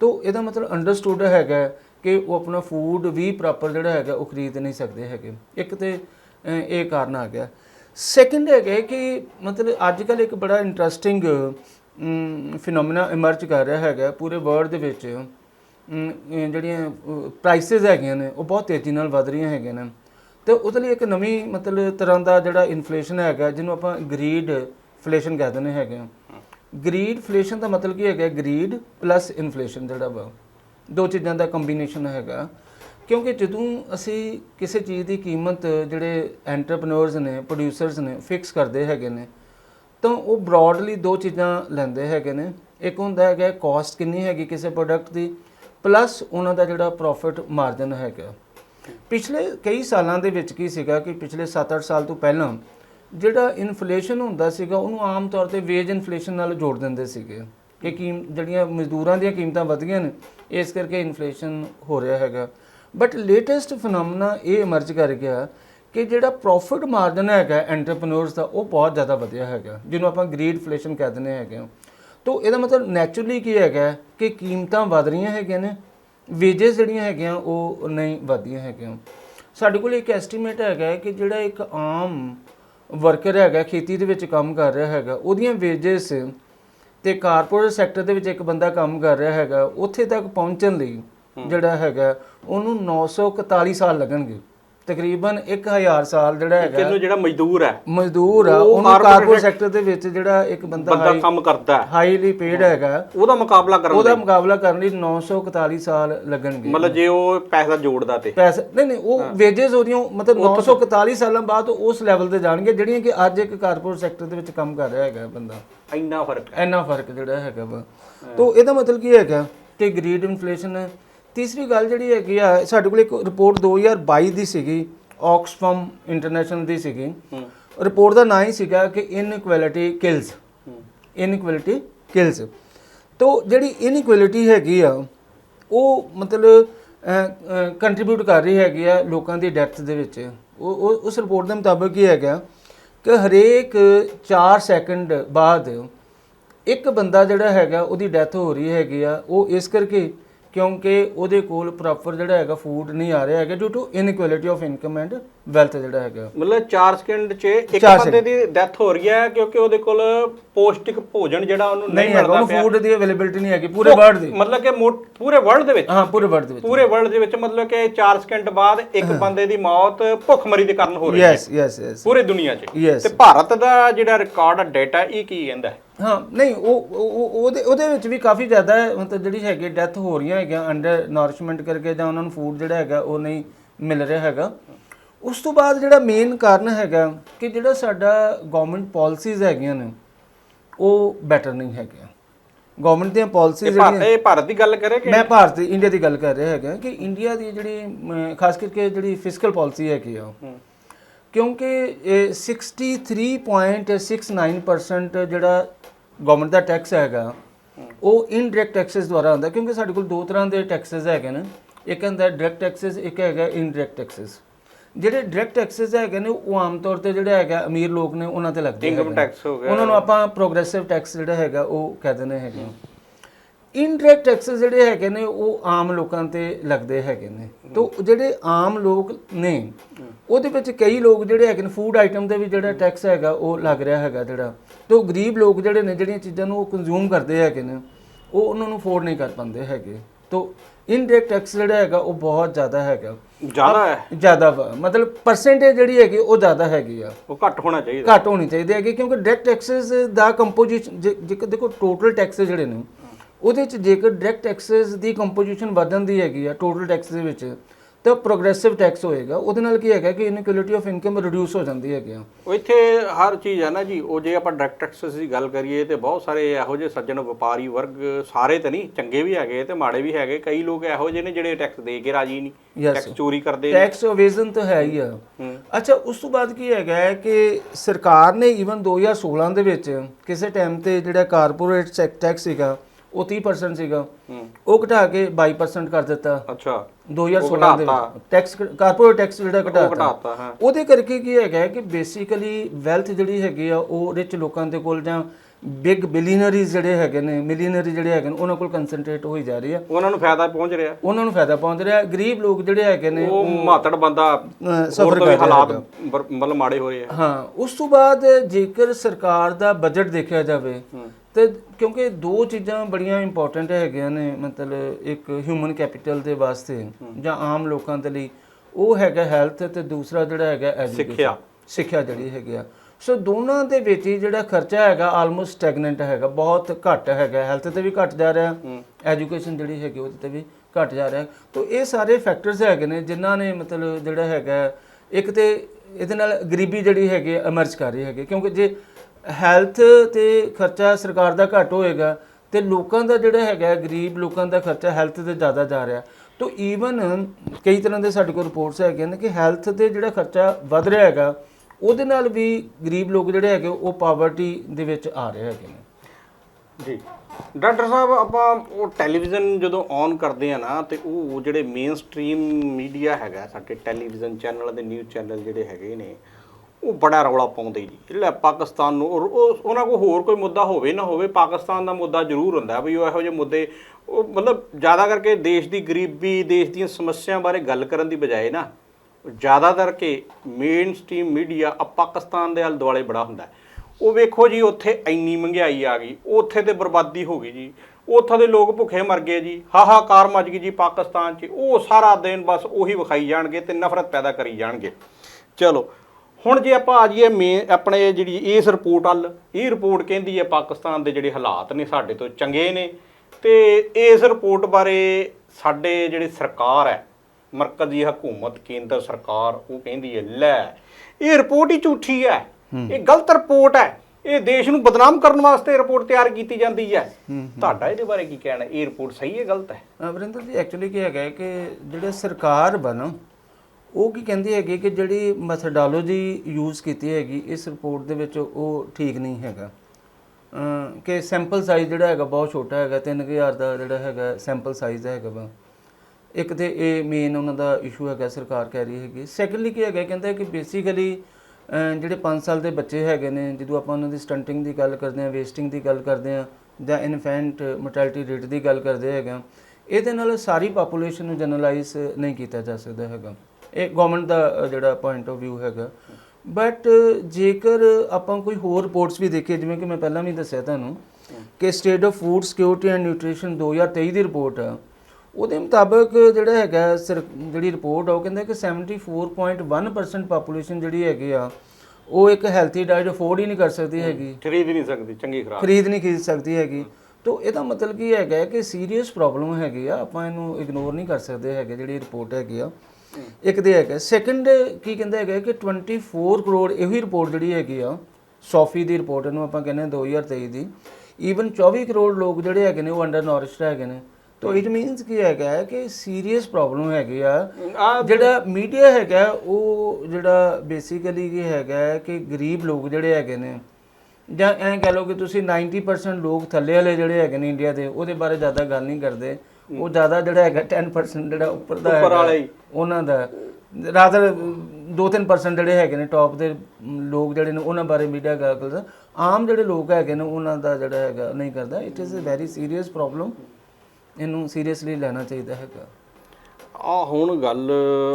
ਤੋ ਇਹਦਾ ਮਤਲਬ ਅੰਡਰਸਟੂਡ ਹੈਗਾ ਕਿ ਉਹ ਆਪਣਾ ਫੂਡ ਵੀ ਪ੍ਰੋਪਰ ਜਿਹੜਾ ਹੈਗਾ ਉਹ ਖਰੀਦ ਨਹੀਂ ਸਕਦੇ ਹੈਗੇ। ਇੱਕ ਤੇ ਇਹ ਕਾਰਨ ਆ ਗਿਆ। ਸੈਕੰਡ ਹੈਗਾ ਕਿ ਮਤਲਬ ਅੱਜ ਕੱਲ ਇੱਕ ਬੜਾ ਇੰਟਰਸਟਿੰਗ ਫਿਨੋਮੀਨਾ ਇਮਰਜ ਕਰ ਰਿਹਾ ਹੈਗਾ ਪੂਰੇ ਵਰਲਡ ਦੇ ਵਿੱਚ। ਜਿਹੜੀਆਂ ਪ੍ਰਾਈਸਸ ਹੈਗੀਆਂ ਨੇ, ਉਹ ਬਹੁਤ ਤੇਜ਼ੀ ਨਾਲ ਵਧ ਰਹੀਆਂ ਹੈਗੀਆਂ ਨੇ। ਤੇ ਉਹਦੇ ਲਈ ਇੱਕ ਨਵੀਂ ਮਤਲਬ ਤਰ੍ਹਾਂ ਦਾ ਜਿਹੜਾ ਇਨਫਲੇਸ਼ਨ ਹੈਗਾ, ਜਿਹਨੂੰ ਆਪਾਂ ਗਰੀਡ ਫਲੇਸ਼ਨ ਕਹਿ ਦਿੰਦੇ ਹੈਗੇ ਆ ਗਰੀਡ ਫਲੇਸ਼ਨ ਦਾ ਮਤਲਬ ਕੀ ਹੈਗਾ ਗਰੀਡ ਪਲੱਸ ਇਨਫਲੇਸ਼ਨ ਜਿਹੜਾ ਵਾ, ਦੋ ਚੀਜ਼ਾਂ ਦਾ ਕੰਬੀਨੇਸ਼ਨ ਹੈਗਾ। ਕਿਉਂਕਿ ਜਦੋਂ ਅਸੀਂ ਕਿਸੇ ਚੀਜ਼ ਦੀ ਕੀਮਤ ਜਿਹੜੇ ਐਂਟਰਪ੍ਰੈਨਿਓਰਸ ਨੇ ਪ੍ਰੋਡਿਊਸਰਸ ਨੇ ਫਿਕਸ ਕਰਦੇ ਹੈਗੇ ਨੇ, ਤਾਂ ਉਹ ਬ੍ਰੌਡਲੀ ਦੋ ਚੀਜ਼ਾਂ ਲੈਂਦੇ ਹੈਗੇ ਨੇ। ਇੱਕ ਹੁੰਦਾ ਹੈਗਾ ਕਾਸਟ ਕਿੰਨੀ ਹੈਗੀ ਕਿਸੇ ਪ੍ਰੋਡਕਟ ਦੀ ਪਲੱਸ ਉਹਨਾਂ ਦਾ ਜਿਹੜਾ ਪ੍ਰੋਫਿਟ ਮਾਰਜਨ ਹੈਗਾ। ਪਿਛਲੇ ਕਈ ਸਾਲਾਂ ਦੇ ਵਿੱਚ ਕੀ ਸੀਗਾ ਕਿ ਪਿਛਲੇ 7-8 ਸਾਲ ਤੋਂ ਪਹਿਲਾਂ ਜਿਹੜਾ ਇਨਫਲੇਸ਼ਨ ਹੁੰਦਾ ਸੀਗਾ, ਉਹਨੂੰ ਆਮ ਤੌਰ ਤੇ ਵੇਜ ਇਨਫਲੇਸ਼ਨ ਨਾਲ ਜੋੜ ਦਿੰਦੇ ਸੀਗੇ। ਕਿ ਕੀਮ, ਜਿਹੜੀਆਂ ਮਜ਼ਦੂਰਾਂ ਦੀਆਂ ਕੀਮਤਾਂ ਵਧੀਆਂ ਨੇ, ਇਸ ਕਰਕੇ ਇਨਫਲੇਸ਼ਨ ਹੋ ਰਿਹਾ ਹੈਗਾ। ਬਟ ਲੇਟੈਸਟ ਫੀਨੋਮਨਾ ਇਹ ਇਮਰਜ ਕਰ ਗਿਆ ਕਿ ਜਿਹੜਾ ਪ੍ਰੋਫਿਟ ਮਾਰਜਨ ਹੈਗਾ ਐਂਟਰਪ੍ਰੈਨਿਓਰਸ ਦਾ, ਉਹ ਬਹੁਤ ਜ਼ਿਆਦਾ ਵਧਿਆ ਹੈਗਾ, ਜਿਹਨੂੰ ਆਪਾਂ ਗ੍ਰੀਡ ਇਨਫਲੇਸ਼ਨ ਕਹਿ ਦਿੰਦੇ ਹੈਗੇ ਹਾਂ। ਤੋ ਇਹਦਾ ਮਤਲਬ ਨੈਚੁਰਲੀ ਕੀ ਹੈਗਾ ਕਿ ਕੀਮਤਾਂ ਵਧ ਰਹੀਆਂ ਹੈਗੀਆਂ ਨੇ ਵੇਜਸ ਜਿਹੜੀਆਂ ਹੈਗੀਆਂ ਉਹ ਨਹੀਂ ਵਧੀਆਂ ਹੈਗੀਆਂ। ਸਾਡੇ ਕੋਲ ਇੱਕ ਐਸਟੀਮੇਟ ਹੈਗਾ ਕਿ ਜਿਹੜਾ ਇੱਕ ਆਮ ਵਰਕਰ ਹੈਗਾ ਖੇਤੀ ਦੇ ਵਿੱਚ ਕੰਮ ਕਰ ਰਿਹਾ ਹੈਗਾ ਉਹਦੀਆਂ ਵੇਜਸ ਤੇ ਕਾਰਪੋਰੇਟ ਸੈਕਟਰ ਦੇ ਵਿੱਚ ਇੱਕ ਬੰਦਾ ਕੰਮ ਕਰ ਰਿਹਾ ਹੈਗਾ ਉੱਥੇ ਤੱਕ ਪਹੁੰਚਣ ਲਈ ਜਿਹੜਾ ਹੈਗਾ ਉਹਨੂੰ 941 ਸਾਲ ਲੱਗਣਗੇ। ਤਕਰੀਬਨ 1000 ਸਾਲ ਜਿਹੜਾ ਹੈਗਾ ਕਿੰਨੂੰ ਜਿਹੜਾ ਮਜ਼ਦੂਰ ਹੈ। ਮਜ਼ਦੂਰ ਆ ਉਹ ਉਹਨੂੰ ਕਾਰਪੋਰੇਟ ਸੈਕਟਰ ਦੇ ਵਿੱਚ ਜਿਹੜਾ ਇੱਕ ਬੰਦਾ ਬੰਦਾ ਕੰਮ ਕਰਦਾ ਹੈ। ਹਾਈਲੀ ਪੇਡ ਹੈਗਾ। ਉਹਦਾ ਮੁਕਾਬਲਾ ਕਰਨ ਉਹਦਾ ਮੁਕਾਬਲਾ ਕਰਨ ਲਈ 941 ਸਾਲ ਲੱਗਣਗੇ। ਮਤਲਬ ਜੇ ਉਹ ਪੈਸਾ ਜੋੜਦਾ ਤੇ। ਪੈਸੇ ਨਹੀਂ ਨਹੀਂ ਉਹ ਵੇਜਸ ਉਹਦੀਆਂ ਮਤਲਬ 941 ਸਾਲਾਂ ਬਾਅਦ ਉਹ ਉਸ ਲੈਵਲ ਤੇ ਜਾਣਗੇ ਜਿਹੜੀਆਂ ਕਿ ਅੱਜ ਇੱਕ ਕਾਰਪੋਰੇਟ ਸੈਕਟਰ ਦੇ ਵਿੱਚ ਕੰਮ ਕਰ ਰਿਹਾ ਹੈਗਾ ਬੰਦਾ। ਇੰਨਾ ਫ਼ਰਕ ਹੈ। ਇੰਨਾ ਫ਼ਰਕ ਜਿਹੜਾ ਹੈਗਾ ਵਾ। ਤੋਂ ਇਹਦਾ ਮਤਲਬ ਕੀ ਹੈਗਾ ਕਿ ਗ੍ਰੀਡ ਇਨਫਲੇਸ਼ਨ ਤੀਸਰੀ ਗੱਲ ਜਿਹੜੀ ਹੈਗੀ ਆ ਸਾਡੇ ਕੋਲ ਇੱਕ ਰਿਪੋਰਟ 2022 ਦੀ ਸੀਗੀ ਆਕਸਫਮ ਇੰਟਰਨੈਸ਼ਨਲ ਦੀ ਸੀਗੀ। ਰਿਪੋਰਟ ਦਾ ਨਾਂ ਹੀ ਸੀਗਾ ਕਿ ਇਨਇਕੁਐਲਿਟੀ ਕਿਲਸ ਇਨਇਕੁਐਲਿਟੀ ਕਿਲਸ ਤੋਂ ਜਿਹੜੀ ਇਨਇਕੁਐਲਿਟੀ ਹੈਗੀ ਆ ਉਹ ਮਤਲਬ ਕੰਟਰੀਬਿਊਟ ਕਰ ਰਹੀ ਹੈਗੀ ਆ ਲੋਕਾਂ ਦੀ ਡੈਥ ਦੇ ਵਿੱਚ। ਉਹ ਉਸ ਰਿਪੋਰਟ ਦੇ ਮੁਤਾਬਕ ਕੀ ਹੈਗਾ ਕਿ ਹਰੇਕ 4 ਸੈਕਿੰਡ ਬਾਅਦ ਇੱਕ ਬੰਦਾ ਜਿਹੜਾ ਹੈਗਾ ਉਹਦੀ ਡੈਥ ਹੋ ਰਹੀ ਹੈਗੀ ਆ। ਉਹ ਇਸ ਕਰਕੇ ਕਿਉਂਕਿ ਉਹਦੇ ਕੋਲ ਪ੍ਰੋਪਰ ਜਿਹੜਾ ਹੈਗਾ ਫੂਡ ਨਹੀਂ ਆ ਰਿਹਾ ਹੈਗਾ due to inequality of income and wealth ਜਿਹੜਾ ਹੈਗਾ। ਮਤਲਬ 4 ਸਕਿੰਟ 'ਚ ਇੱਕ ਚਾਰ ਬੰਦੇ ਦੀ ਡੈਥ ਹੋ ਰਹੀ ਹੈ ਕਿਉਂਕਿ ਉਹਦੇ ਕੋਲ ਪੌਸ਼ਟਿਕ ਭੋਜਨ ਜਿਹੜਾ ਉਹਨੂੰ ਨਹੀਂ ਨਹੀਂ ਹੈਗਾ ਮਿਲਦਾ ਉਹਨੂੰ ਫੂਡ ਦੀ ਅਵੇਲੇਬਿਲਟੀ ਨਹੀਂ ਹੈਗੀ ਪੂਰੇ ਵਰਲਡ ਦੀ। ਮਤਲਬ ਕਿ ਮੋ- ਪੂਰੇ ਵਰਲਡ ਦੇ ਵਿੱਚ? ਹਾਂ ਪੂਰੇ ਵਰਲਡ ਦੇ ਵਿੱਚ। ਪੂਰੇ ਵਰਲਡ ਦੇ ਵਿੱਚ ਮਤਲਬ ਕਿ 4 ਸਕਿੰਟ ਬਾਅਦ ਇੱਕ ਬੰਦੇ ਦੀ ਮੌਤ ਭੁੱਖਮਰੀ ਦੇ ਕਾਰਨ ਹੋ ਰਹੀ ਹੈ। ਯੈਸ ਯੈਸ ਯੈਸ ਪੂਰੇ ਦੁਨੀਆ 'ਚ। Yes. ਤੇ ਭਾਰਤ ਦਾ ਜਿਹੜਾ ਰਿਕਾਰਡ ਡਾਟਾ ਇਹ ਕੀ ਕਹਿੰਦਾ ਹੈ? ਹਾਂ ਨਹੀਂ ਉਹ ਉਹ- ਉਹ- ਉਹਦੇ ਉਹਦੇ ਵਿੱਚ ਵੀ ਕਾਫੀ ਜ਼ਿਆਦਾ ਹੈ, ਮਤਲਬ ਜਿਹੜੀ ਹੈਗੀ ਡੈਥ ਹੋ ਰਹੀਆਂ ਹੈਗੀਆਂ ਅੰਡਰ ਨਰਿਸ਼ਮੈਂਟ ਕਰਕੇ ਜਾਂ ਉਹਨਾਂ ਨੂੰ ਫੂਡ ਜਿਹੜਾ ਹੈਗਾ ਉਹ ਨਹੀਂ ਮਿਲ ਰਿਹਾ ਹੈਗਾ। ਉਸ ਤੋਂ ਬਾਅਦ ਜਿਹੜਾ ਮੇਨ ਕਾਰਨ ਹੈਗਾ ਕਿ ਜਿਹੜਾ ਸਾਡਾ ਗਵਰਨਮੈਂਟ ਪਾਲਿਸੀਜ਼ ਹੈਗੀਆਂ ਨੇ ਉਹ ਬੈਟਰ ਨਹੀਂ ਹੈਗੀਆਂ। ਗਵਰਨਮੈਂਟ ਦੀਆਂ ਇਹ ਪਾਲਿਸੀਜ਼ ਭਾਰਤ ਇਹ ਭਾਰਤ ਦੀ ਗੱਲ ਕਰੇ ਕਿ ਮੈਂ ਭਾਰਤ ਦੀ ਇੰਡੀਆ ਦੀ ਗੱਲ ਕਰ ਰਿਹਾ ਹੈਗਾ ਕਿ ਇੰਡੀਆ ਦੀ ਜਿਹੜੀ ਅਮ, ਖਾਸ ਕਰਕੇ ਜਿਹੜੀ ਫਿਸਕਲ ਪਾਲਿਸੀ ਹੈਗੀ ਆ ਕਿਉਂਕਿ ਇਹ 63.69% ਜਿਹੜਾ ਗਵਰਨਮੈਂਟ ਦਾ ਟੈਕਸ ਹੈਗਾ ਉਹ ਇਨਡਾਇਰੈਕਟ ਟੈਕਸਸ ਦੁਆਰਾ ਆਉਂਦਾ ਕਿਉਂਕਿ ਸਾਡੇ ਕੋਲ ਦੋ ਤਰ੍ਹਾਂ ਦੇ ਟੈਕਸਸ ਹੈਗੇ ਨੇ ਇੱਕ ਹੁੰਦਾ ਡਾਇਰੈਕਟ ਟੈਕਸਸ ਇੱਕ ਹੈਗਾ ਇਨਡਾਇਰੈਕਟ ਟੈਕਸਸ ਜਿਹੜੇ ਡਾਇਰੈਕਟ ਟੈਕਸਸ ਹੈਗੇ ਨੇ ਉਹ ਆਮ ਤੌਰ ਤੇ ਜਿਹੜਾ ਹੈਗਾ ਅਮੀਰ ਲੋਕ ਨੇ ਉਹਨਾਂ ਤੇ ਲੱਗਦੇ ਇਨਕਮ ਹੈਗੇ। ਟੈਕਸ ਹੋ ਗਿਆ ਉਹਨਾਂ ਨੂੰ ਆਪਾਂ ਪ੍ਰੋਗਰੈਸਿਵ ਟੈਕਸ ਜਿਹੜਾ ਹੈਗਾ ਉਹ ਕਹਿ ਦਿੰਦੇ ਹੈਗੇ। ਇਨਡਾਇਰੈਕਟ ਟੈਕਸਸ ਜਿਹੜੇ ਹੈਗੇ ਨੇ ਉਹ ਆਮ ਲੋਕਾਂ ਤੇ ਲੱਗਦੇ ਹੈਗੇ ਨੇ। ਤੋਂ ਜਿਹੜੇ ਆਮ ਲੋਕ ਨੇ ਉਹਦੇ ਵਿੱਚ ਕਈ ਲੋਕ ਜਿਹੜੇ ਹੈਗੇ ਨੇ ਫੂਡ ਆਈਟਮ ਦੇ ਵੀ ਜਿਹੜਾ ਟੈਕਸ ਹੈਗਾ ਉਹ ਲੱਗ ਰਿਹਾ ਹੈਗਾ ਜਿਹੜਾ। ਤੋਂ ਗਰੀਬ ਲੋਕ ਜਿਹੜੇ ਨੇ ਜਿਹੜੀਆਂ ਚੀਜ਼ਾਂ ਨੂੰ ਉਹ ਕੰਜ਼ੂਮ ਕਰਦੇ ਹੈਗੇ ਨੇ ਉਹ ਉਹਨਾਂ ਨੂੰ ਅਫੋਰਡ ਨਹੀਂ ਕਰ ਪਾਉਂਦੇ ਹੈਗੇ। ਤੋਂ ਇਨਡਾਇਰੈਕਟ ਟੈਕਸ ਜਿਹੜਾ ਹੈਗਾ ਉਹ ਬਹੁਤ ਜ਼ਿਆਦਾ ਹੈਗਾ। ਜ਼ਿਆਦਾ ਹੈ? ਜ਼ਿਆਦਾ ਮਤਲਬ ਪਰਸੈਂਟੇਜ ਜਿਹੜੀ ਹੈਗੀ ਉਹ ਜ਼ਿਆਦਾ ਹੈਗੀ ਆ। ਉਹ ਘੱਟ ਹੋਣਾ ਚਾਹੀਦਾ। ਘੱਟ ਹੋਣੀ ਚਾਹੀਦੀ ਹੈਗੀ ਕਿਉਂਕਿ ਡਾਇਰੈਕਟ ਟੈਕਸਸ ਦਾ ਕੰਪੋਜੀਸ਼ਨ ਦੇਖੋ ਟੋਟਲ ਟੈਕਸ ਜਿਹੜੇ ਨੇ ਉਹਦੇ ਚ ਜੇਕਰ ਡਾਇਰੈਕਟ ਟੈਕਸਸ ਦੀ ਕੰਪੋਜੀਸ਼ਨ ਵਧਣ ਦੀ ਹੈਗੀ ਆ ਟੋਟਲ ਟੈਕਸ ਦੇ ਵਿੱਚ ਤਾਂ ਪ੍ਰੋਗਰੈਸਿਵ ਟੈਕਸ ਹੋਏਗਾ। ਉਹਦੇ ਨਾਲ ਕੀ ਹੈਗਾ ਕਿ ਇਨਇਕੁਐਲਿਟੀ ਆਫ ਇਨਕਮ ਰਿਡਿਊਸ ਹੋ ਜਾਂਦੀ ਹੈਗੀ ਆ। ਉਹ ਇੱਥੇ ਹਰ ਚੀਜ਼ ਹੈ ਨਾ ਜੀ ਉਹ ਜੇ ਆਪਾਂ ਡਾਇਰੈਕਟ ਟੈਕਸਸ ਦੀ ਗੱਲ ਕਰੀਏ ਤੇ ਬਹੁਤ ਸਾਰੇ ਇਹੋ ਜਿਹੇ ਸੱਜਣ ਵਪਾਰੀ ਵਰਗ ਸਾਰੇ ਤਾਂ ਨਹੀਂ ਚੰਗੇ ਵੀ ਹੈਗੇ ਤੇ ਮਾੜੇ ਵੀ ਹੈਗੇ। ਕਈ ਲੋਕ ਇਹੋ ਜਿਹੇ ਨੇ ਜਿਹੜੇ ਟੈਕਸ ਦੇ ਕੇ ਰਾਜੀ ਨਹੀਂ ਟੈਕਸ ਚੋਰੀ ਕਰਦੇ ਨੇ। ਟੈਕਸ ਓਵੇਜ਼ਨ ਤਾਂ ਹੈ ਹੀ ਆ। ਅੱਛਾ ਉਸ ਤੋਂ ਬਾਅਦ ਕੀ ਹੈਗਾ ਕਿ ਸਰਕਾਰ ਨੇ ਈਵਨ 2016 ਦੇ ਵਿੱਚ ਕਿਸੇ ਟਾਈਮ ਤੇ ਜਿਹੜਾ ਕਾਰਪੋਰੇਟ ਟੈਕਸ ਸੀਗਾ ਉਹ 30% ਸੀਗਾ। ਉਹ ਘਟਾ ਕੇ 22% ਕਰ ਦਿੱਤਾ। ਅੱਛਾ। 2016 ਦੇ ਵਿੱਚ। ਟੈਕਸ ਕਾਰਪੋਰੇਟ ਟੈਕਸ ਜਿਹੜਾ ਘਟਾਤਾ। ਉਹਦੇ ਕਰਕੇ ਕੀ ਹੈਗਾ ਕਿ ਬੇਸਿਕਲੀ ਵੈਲਥ ਜਿਹੜੀ ਹੈਗੀ ਆ ਉਹ ਰਿਚ ਲੋਕਾਂ ਦੇ ਕੋਲ ਜਾਂ ਬਿਗ ਬਿਲੀਨਰੀਜ਼ ਜਿਹੜੇ ਹੈਗੇ ਨੇ ਮਿਲੀਨਰੀ ਜਿਹੜੇ ਹੈਗੇ ਨੇ ਉਹਨਾਂ ਕੋਲ ਕਨਸੈਂਟਰੇਟ ਹੋਈ ਜਾ ਰਹੀ ਆ। ਉਹਨਾਂ ਨੂੰ ਫਾਇਦਾ ਪਹੁੰਚ ਰਿਹਾ। ਉਹਨਾਂ ਨੂੰ ਫਾਇਦਾ ਪਹੁੰਚ ਰਿਹਾ। ਗਰੀਬ ਲੋਕ ਜਿਹੜੇ ਹੈਗੇ ਨੇ ਉਹ ਮਾਤੜ ਬੰਦਾ ਸਫਰ ਕਰ ਹਾਲਾਤ ਮਤਲਬ ਮਾੜੇ ਹੋ ਰਹੇ ਆ। ਹਾਂ ਉਸ ਤੋਂ ਬਾਅਦ ਜੇਕਰ ਸਰਕਾਰ ਦਾ ਬਜਟ ਦੇਖਿਆ ਜਾਵੇ ਤੇ ਕਿਉਂਕਿ ਦੋ ਚੀਜ਼ਾਂ ਬੜੀਆਂ ਇੰਪੋਰਟੈਂਟ ਹੈਗੀਆਂ ਨੇ ਮਤਲਬ ਇੱਕ ਹਿਊਮਨ ਕੈਪੀਟਲ ਦੇ ਵਾਸਤੇ ਜਾਂ ਆਮ ਲੋਕਾਂ ਦੇ ਲਈ ਉਹ ਹੈਗਾ ਹੈਲਥ ਤੇ ਦੂਸਰਾ ਜਿਹੜਾ ਹੈਗਾ ਐਜੂਕੇਸ਼ਨ ਸਿੱਖਿਆ। ਸਿੱਖਿਆ ਜਿਹੜੀ ਹੈਗੀ ਆ। ਸੋ ਦੋਨਾਂ ਦੇ ਵਿੱਚ ਜਿਹੜਾ ਖਰਚਾ ਹੈਗਾ ਆਲਮੋਸਟ ਸਟੈਗਨੈਂਟ ਹੈਗਾ ਬਹੁਤ ਘੱਟ ਹੈਗਾ। ਹੈਲਥ ਤੇ ਵੀ ਘੱਟ ਜਾ ਰਿਹਾ ਐਜੂਕੇਸ਼ਨ ਜਿਹੜੀ ਹੈਗੀ ਉਹਦੇ ਤੇ ਵੀ ਘੱਟ ਜਾ ਰਿਹਾ। ਤੋਂ ਇਹ ਸਾਰੇ ਫੈਕਟਰਸ ਹੈਗੇ ਨੇ ਜਿਨ੍ਹਾਂ ਨੇ ਮਤਲਬ ਜਿਹੜਾ ਹੈਗਾ ਇੱਕ ਤੇ ਇਹਦੇ ਨਾਲ ਗਰੀਬੀ ਜਿਹੜੀ ਹੈਗੀ ਐਮਰਜ ਕਰ ਰਹੀ ਹੈਗੀ। ਕਿਉਂਕਿ ਜੇ ਹੈਲਥ ਤੇ ਖਰਚਾ ਸਰਕਾਰ ਦਾ ਘੱਟ ਹੋਏਗਾ ਤੇ ਲੋਕਾਂ ਦਾ ਜਿਹੜਾ ਹੈਗਾ ਗਰੀਬ ਲੋਕਾਂ ਦਾ ਖਰਚਾ ਹੈਲਥ ਤੇ ਜ਼ਿਆਦਾ ਜਾ ਰਿਹਾ। ਤੋ ਈਵਨ ਕਈ ਤਰ੍ਹਾਂ ਦੇ ਸਾਡੇ ਕੋਲ ਰਿਪੋਰਟਸ ਹੈਗੇ ਨੇ ਕਿ ਹੈਲਥ ਤੇ ਜਿਹੜਾ ਖਰਚਾ ਵੱਧ ਰਿਹਾ ਹੈਗਾ, ਉਹਦੇ ਨਾਲ ਵੀ ਗਰੀਬ ਲੋਕ ਜਿਹੜੇ ਹੈਗੇ, ਉਹ ਪਾਵਰਟੀ ਦੇ ਵਿੱਚ ਆ ਰਹੇ ਹੈਗੇ ਨੇ। ਜੀ। ਡਾਕਟਰ ਸਾਹਿਬ, ਆਪਾਂ ਉਹ ਟੈਲੀਵਿਜ਼ਨ ਜਦੋਂ ਔਨ ਕਰਦੇ ਆ ਨਾ, ਤੇ ਉਹ ਜਿਹੜੇ ਮੇਨ ਸਟ੍ਰੀਮ ਮੀਡੀਆ ਹੈਗਾ, ਸਾਡੇ ਟੈਲੀਵਿਜ਼ਨ ਚੈਨਲ ਦੇ ਨਿਊਜ਼ ਚੈਨਲ ਜਿਹੜੇ ਹੈਗੇ ਨੇ ਉਹ ਬੜਾ ਰੌਲਾ ਪਾਉਂਦੇ ਜੀ। ਲੈ ਪਾਕਿਸਤਾਨ ਨੂੰ ਔਰ ਉਹ ਉਹਨਾਂ ਕੋਲ ਹੋਰ ਕੋਈ ਮੁੱਦਾ ਹੋਵੇ ਨਾ ਹੋਵੇ, ਪਾਕਿਸਤਾਨ ਦਾ ਮੁੱਦਾ ਜ਼ਰੂਰ ਹੁੰਦਾ ਵੀ ਉਹ ਇਹੋ ਜਿਹੇ ਮੁੱਦੇ, ਉਹ ਮਤਲਬ ਜ਼ਿਆਦਾ ਕਰਕੇ ਦੇਸ਼ ਦੀ ਗਰੀਬੀ, ਦੇਸ਼ ਦੀਆਂ ਸਮੱਸਿਆਵਾਂ ਬਾਰੇ ਗੱਲ ਕਰਨ ਦੀ ਬਜਾਏ ਨਾ, ਜ਼ਿਆਦਾਤਰ ਕਿ ਮੇਨ ਸਟ੍ਰੀਮ ਮੀਡੀਆ ਆ ਪਾਕਿਸਤਾਨ ਦੇ ਆਲੇ ਦੁਆਲੇ ਬੜਾ ਹੁੰਦਾ ਹੈ। ਉਹ ਵੇਖੋ ਜੀ, ਉੱਥੇ ਇੰਨੀ ਮਹਿੰਗਾਈ ਆ ਗਈ, ਉੱਥੇ ਤੇ ਬਰਬਾਦੀ ਹੋ ਗਈ ਜੀ। ਉੱਥੋਂ ਦੇ ਲੋਕ ਭੁੱਖੇ ਮਰ ਗਏ ਜੀ, ਹਾਹਾਕਾਰ ਮਚ ਗਈ ਜੀ ਪਾਕਿਸਤਾਨ 'ਚ। ਉਹ ਸਾਰਾ ਦਿਨ ਬਸ ਉਹੀ ਵਿਖਾਈ ਜਾਣਗੇ ਤੇ ਨਫ਼ਰਤ ਪੈਦਾ ਕਰੀ ਜਾਣਗੇ। ਚਲੋ ਹੁਣ ਜੇ ਆਪਾਂ ਆ ਜਾਈਏ ਮੇ ਆਪਣੇ ਜਿਹੜੀ ਇਸ ਰਿਪੋਰਟ ਵੱਲ ਇਹ ਰਿਪੋਰਟ ਕਹਿੰਦੀ ਹੈ ਪਾਕਿਸਤਾਨ ਦੇ ਜਿਹੜੇ ਹਾਲਾਤ ਨੇ ਸਾਡੇ ਤੋਂ ਚੰਗੇ ਨੇ ਤੇ ਇਸ ਰਿਪੋਰਟ ਬਾਰੇ ਸਾਡੇ ਜਿਹੜੀ ਸਰਕਾਰ ਹੈ ਮਰਕਜ਼ੀ ਹਕੂਮਤ ਕੇਂਦਰ ਸਰਕਾਰ ਉਹ ਕਹਿੰਦੀ ਹੈ ਲੈ ਇਹ ਰਿਪੋਰਟ ਹੀ ਝੂਠੀ ਹੈ ਇਹ ਗਲਤ ਰਿਪੋਰਟ ਹੈ ਇਹ ਦੇਸ਼ ਨੂੰ ਬਦਨਾਮ ਕਰਨ ਵਾਸਤੇ ਰਿਪੋਰਟ ਤਿਆਰ ਕੀਤੀ ਜਾਂਦੀ ਹੈ। ਤੁਹਾਡਾ ਇਹਦੇ ਬਾਰੇ ਕੀ ਕਹਿਣਾ? ਇਹ ਰਿਪੋਰਟ ਸਹੀ ਹੈ ਗਲਤ ਹੈ? ਅਮਰਿੰਦਰ ਜੀ ਐਕਚੁਅਲੀ ਕੀ ਹੈਗਾ ਕਿ ਜਿਹੜੇ ਸਰਕਾਰ ਬਣਾ ਉਹ ਕੀ ਕਹਿੰਦੇ ਹੈਗੀ ਕਿ ਜਿਹੜੀ ਮੈਥਡੋਲੋਜੀ ਯੂਜ਼ ਕੀਤੀ ਹੈਗੀ ਇਸ ਰਿਪੋਰਟ ਦੇ ਵਿੱਚ ਉਹ ਠੀਕ ਨਹੀਂ ਹੈਗਾ। ਕਿ ਸੈਂਪਲ ਸਾਈਜ਼ ਜਿਹੜਾ ਹੈਗਾ ਬਹੁਤ ਛੋਟਾ ਹੈਗਾ 3000 ਦਾ ਜਿਹੜਾ ਹੈਗਾ ਸੈਂਪਲ ਸਾਈਜ਼ ਹੈਗਾ ਵਾ। ਇੱਕ ਤੇ ਇਹ ਮੇਨ ਉਹਨਾਂ ਦਾ ਇਸ਼ੂ ਹੈਗਾ ਸਰਕਾਰ ਕਹਿ ਰਹੀ ਹੈਗੀ। ਸੈਕੰਡਲੀ ਕੀ ਹੈਗਾ ਕਹਿੰਦੇ ਕਿ ਬੇਸਿਕਲੀ ਜਿਹੜੇ 5 ਸਾਲ ਦੇ ਬੱਚੇ ਹੈਗੇ ਨੇ ਜਦੋਂ ਆਪਾਂ ਉਹਨਾਂ ਦੀ ਸਟੰਟਿੰਗ ਦੀ ਗੱਲ ਕਰਦੇ ਹਾਂ ਵੇਸਟਿੰਗ ਦੀ ਗੱਲ ਕਰਦੇ ਹਾਂ ਜਾਂ ਇਨਫੈਂਟ ਮੋਰਟੈਲਿਟੀ ਰੇਟ ਦੀ ਗੱਲ ਕਰਦੇ ਹੈਗੇ ਹਾਂ, ਇਹਦੇ ਨਾਲ ਸਾਰੀ ਪਾਪੂਲੇਸ਼ਨ ਨੂੰ ਜਨਰਲਾਈਜ਼ ਨਹੀਂ ਕੀਤਾ ਜਾ ਸਕਦਾ ਹੈਗਾ। ਇਹ ਗਵਰਨਮੈਂਟ ਦਾ ਜਿਹੜਾ ਪੁਆਇੰਟ ਆਫ View ਹੈਗਾ। ਬਟ ਜੇਕਰ ਆਪਾਂ ਕੋਈ ਹੋਰ ਰਿਪੋਰਟਸ ਵੀ ਦੇਖੀਏ ਜਿਵੇਂ ਕਿ ਮੈਂ ਪਹਿਲਾਂ ਵੀ ਦੱਸਿਆ ਤੁਹਾਨੂੰ ਕਿ state of food security and nutrition 2023 ਦੀ ਰਿਪੋਰਟ ਆ ਉਹਦੇ ਮੁਤਾਬਕ ਜਿਹੜਾ ਹੈਗਾ ਸਰ- ਜਿਹੜੀ ਰਿਪੋਰਟ ਆ ਉਹ ਕਹਿੰਦਾ ਕਿ 74.1% ਪਾਪੂਲੇਸ਼ਨ ਜਿਹੜੀ ਹੈਗੀ ਆ ਉਹ ਇੱਕ ਹੈਲਥੀ ਡਾਈਟ ਅਫੋਰਡ ਹੀ ਨਹੀਂ ਕਰ ਸਕਦੀ ਹੈਗੀ। ਖਰੀਦ ਨਹੀਂ ਸਕਦੀ ਚੰਗੀ ਖਰਾਬ ਖਰੀਦ ਨਹੀਂ ਖਰੀਦ ਸਕਦੀ ਹੈਗੀ। ਤੋ ਇਹਦਾ ਮਤਲਬ ਕੀ ਹੈਗਾ ਕਿ ਸੀਰੀਅਸ ਪ੍ਰੋਬਲਮ ਹੈਗੀ ਆ ਆਪਾਂ ਇਹਨੂੰ ਇਗਨੋਰ ਨਹੀਂ ਕਰ ਸਕਦੇ ਹੈਗੇ ਜਿਹੜੀ ਰਿਪੋਰਟ ਹੈਗੀ ਆ। ਇੱਕ ਦੇ ਹੈਗਾ ਸੈਕੰਡ ਕੀ ਕਹਿੰਦਾ ਹੈਗਾ ਕਿ 24 ਕਰੋੜ ਇਹੀ ਰਿਪੋਰਟ ਜਿਹੜੀ ਹੈਗੀ ਆ ਸੋਫੀ ਦੀ ਰਿਪੋਰਟ ਨੂੰ ਆਪਾਂ ਕਹਿੰਦੇ ਹਾਂ 2023 ਦੀ। ਈਵਨ 24 ਕਰੋੜ ਲੋਕ ਜਿਹੜੇ ਹੈਗੇ ਨੇ ਉਹ ਅੰਡਰ ਨੋਰਿਸ਼ਡ ਹੈਗੇ ਨੇ। ਤੋ ਇਟ ਮੀਨਸ ਕੀ ਹੈਗਾ ਹੈ ਕਿ ਸੀਰੀਅਸ ਪ੍ਰੋਬਲਮ ਹੈਗੀ ਆ। ਜਿਹੜਾ ਮੀਡੀਆ ਹੈਗਾ ਉਹ ਜਿਹੜਾ ਬੇਸਿਕਲੀ ਕੀ ਹੈਗਾ ਹੈ ਕਿ ਗਰੀਬ ਲੋਕ ਜਿਹੜੇ ਹੈਗੇ ਨੇ ਜਾਂ ਐਂ ਕਹ ਲਓ ਕਿ ਤੁਸੀਂ 90% ਲੋਕ ਥੱਲੇ ਵਾਲੇ ਜਿਹੜੇ ਹੈਗੇ ਨੇ ਇੰਡੀਆ ਦੇ ਉਹਦੇ ਬਾਰੇ ਜ਼ਿਆਦਾ ਗੱਲ ਨਹੀਂ ਕਰਦੇ। ਉਹ ਜ਼ਿਆਦਾ ਜਿਹੜਾ ਹੈਗਾ 10% ਜਿਹੜਾ ਉੱਪਰ ਦਾ ਉੱਪਰ ਵਾਲੇ ਹੀ। ਉਹਨਾਂ ਦਾ। ਰਾਦਰ 2-3% ਜਿਹੜੇ ਹੈਗੇ ਨੇ ਟੌਪ ਦੇ ਲੋਕ ਜਿਹੜੇ ਨੇ ਉਹਨਾਂ ਬਾਰੇ ਮੀਡੀਆ ਗੱਲ ਕਰਦਾ ਆਮ ਜਿਹੜੇ ਲੋਕ ਹੈਗੇ ਨੇ ਉਹਨਾਂ ਦਾ ਜਿਹੜਾ ਹੈਗਾ ਨਹੀਂ ਕਰਦਾ। It is a very serious problem ਇਹਨੂੰ ਸੀਰੀਅਸਲੀ ਲੈਣਾ ਚਾਹੀਦਾ ਹੈਗਾ। ਆ ਹੁਣ ਗੱਲ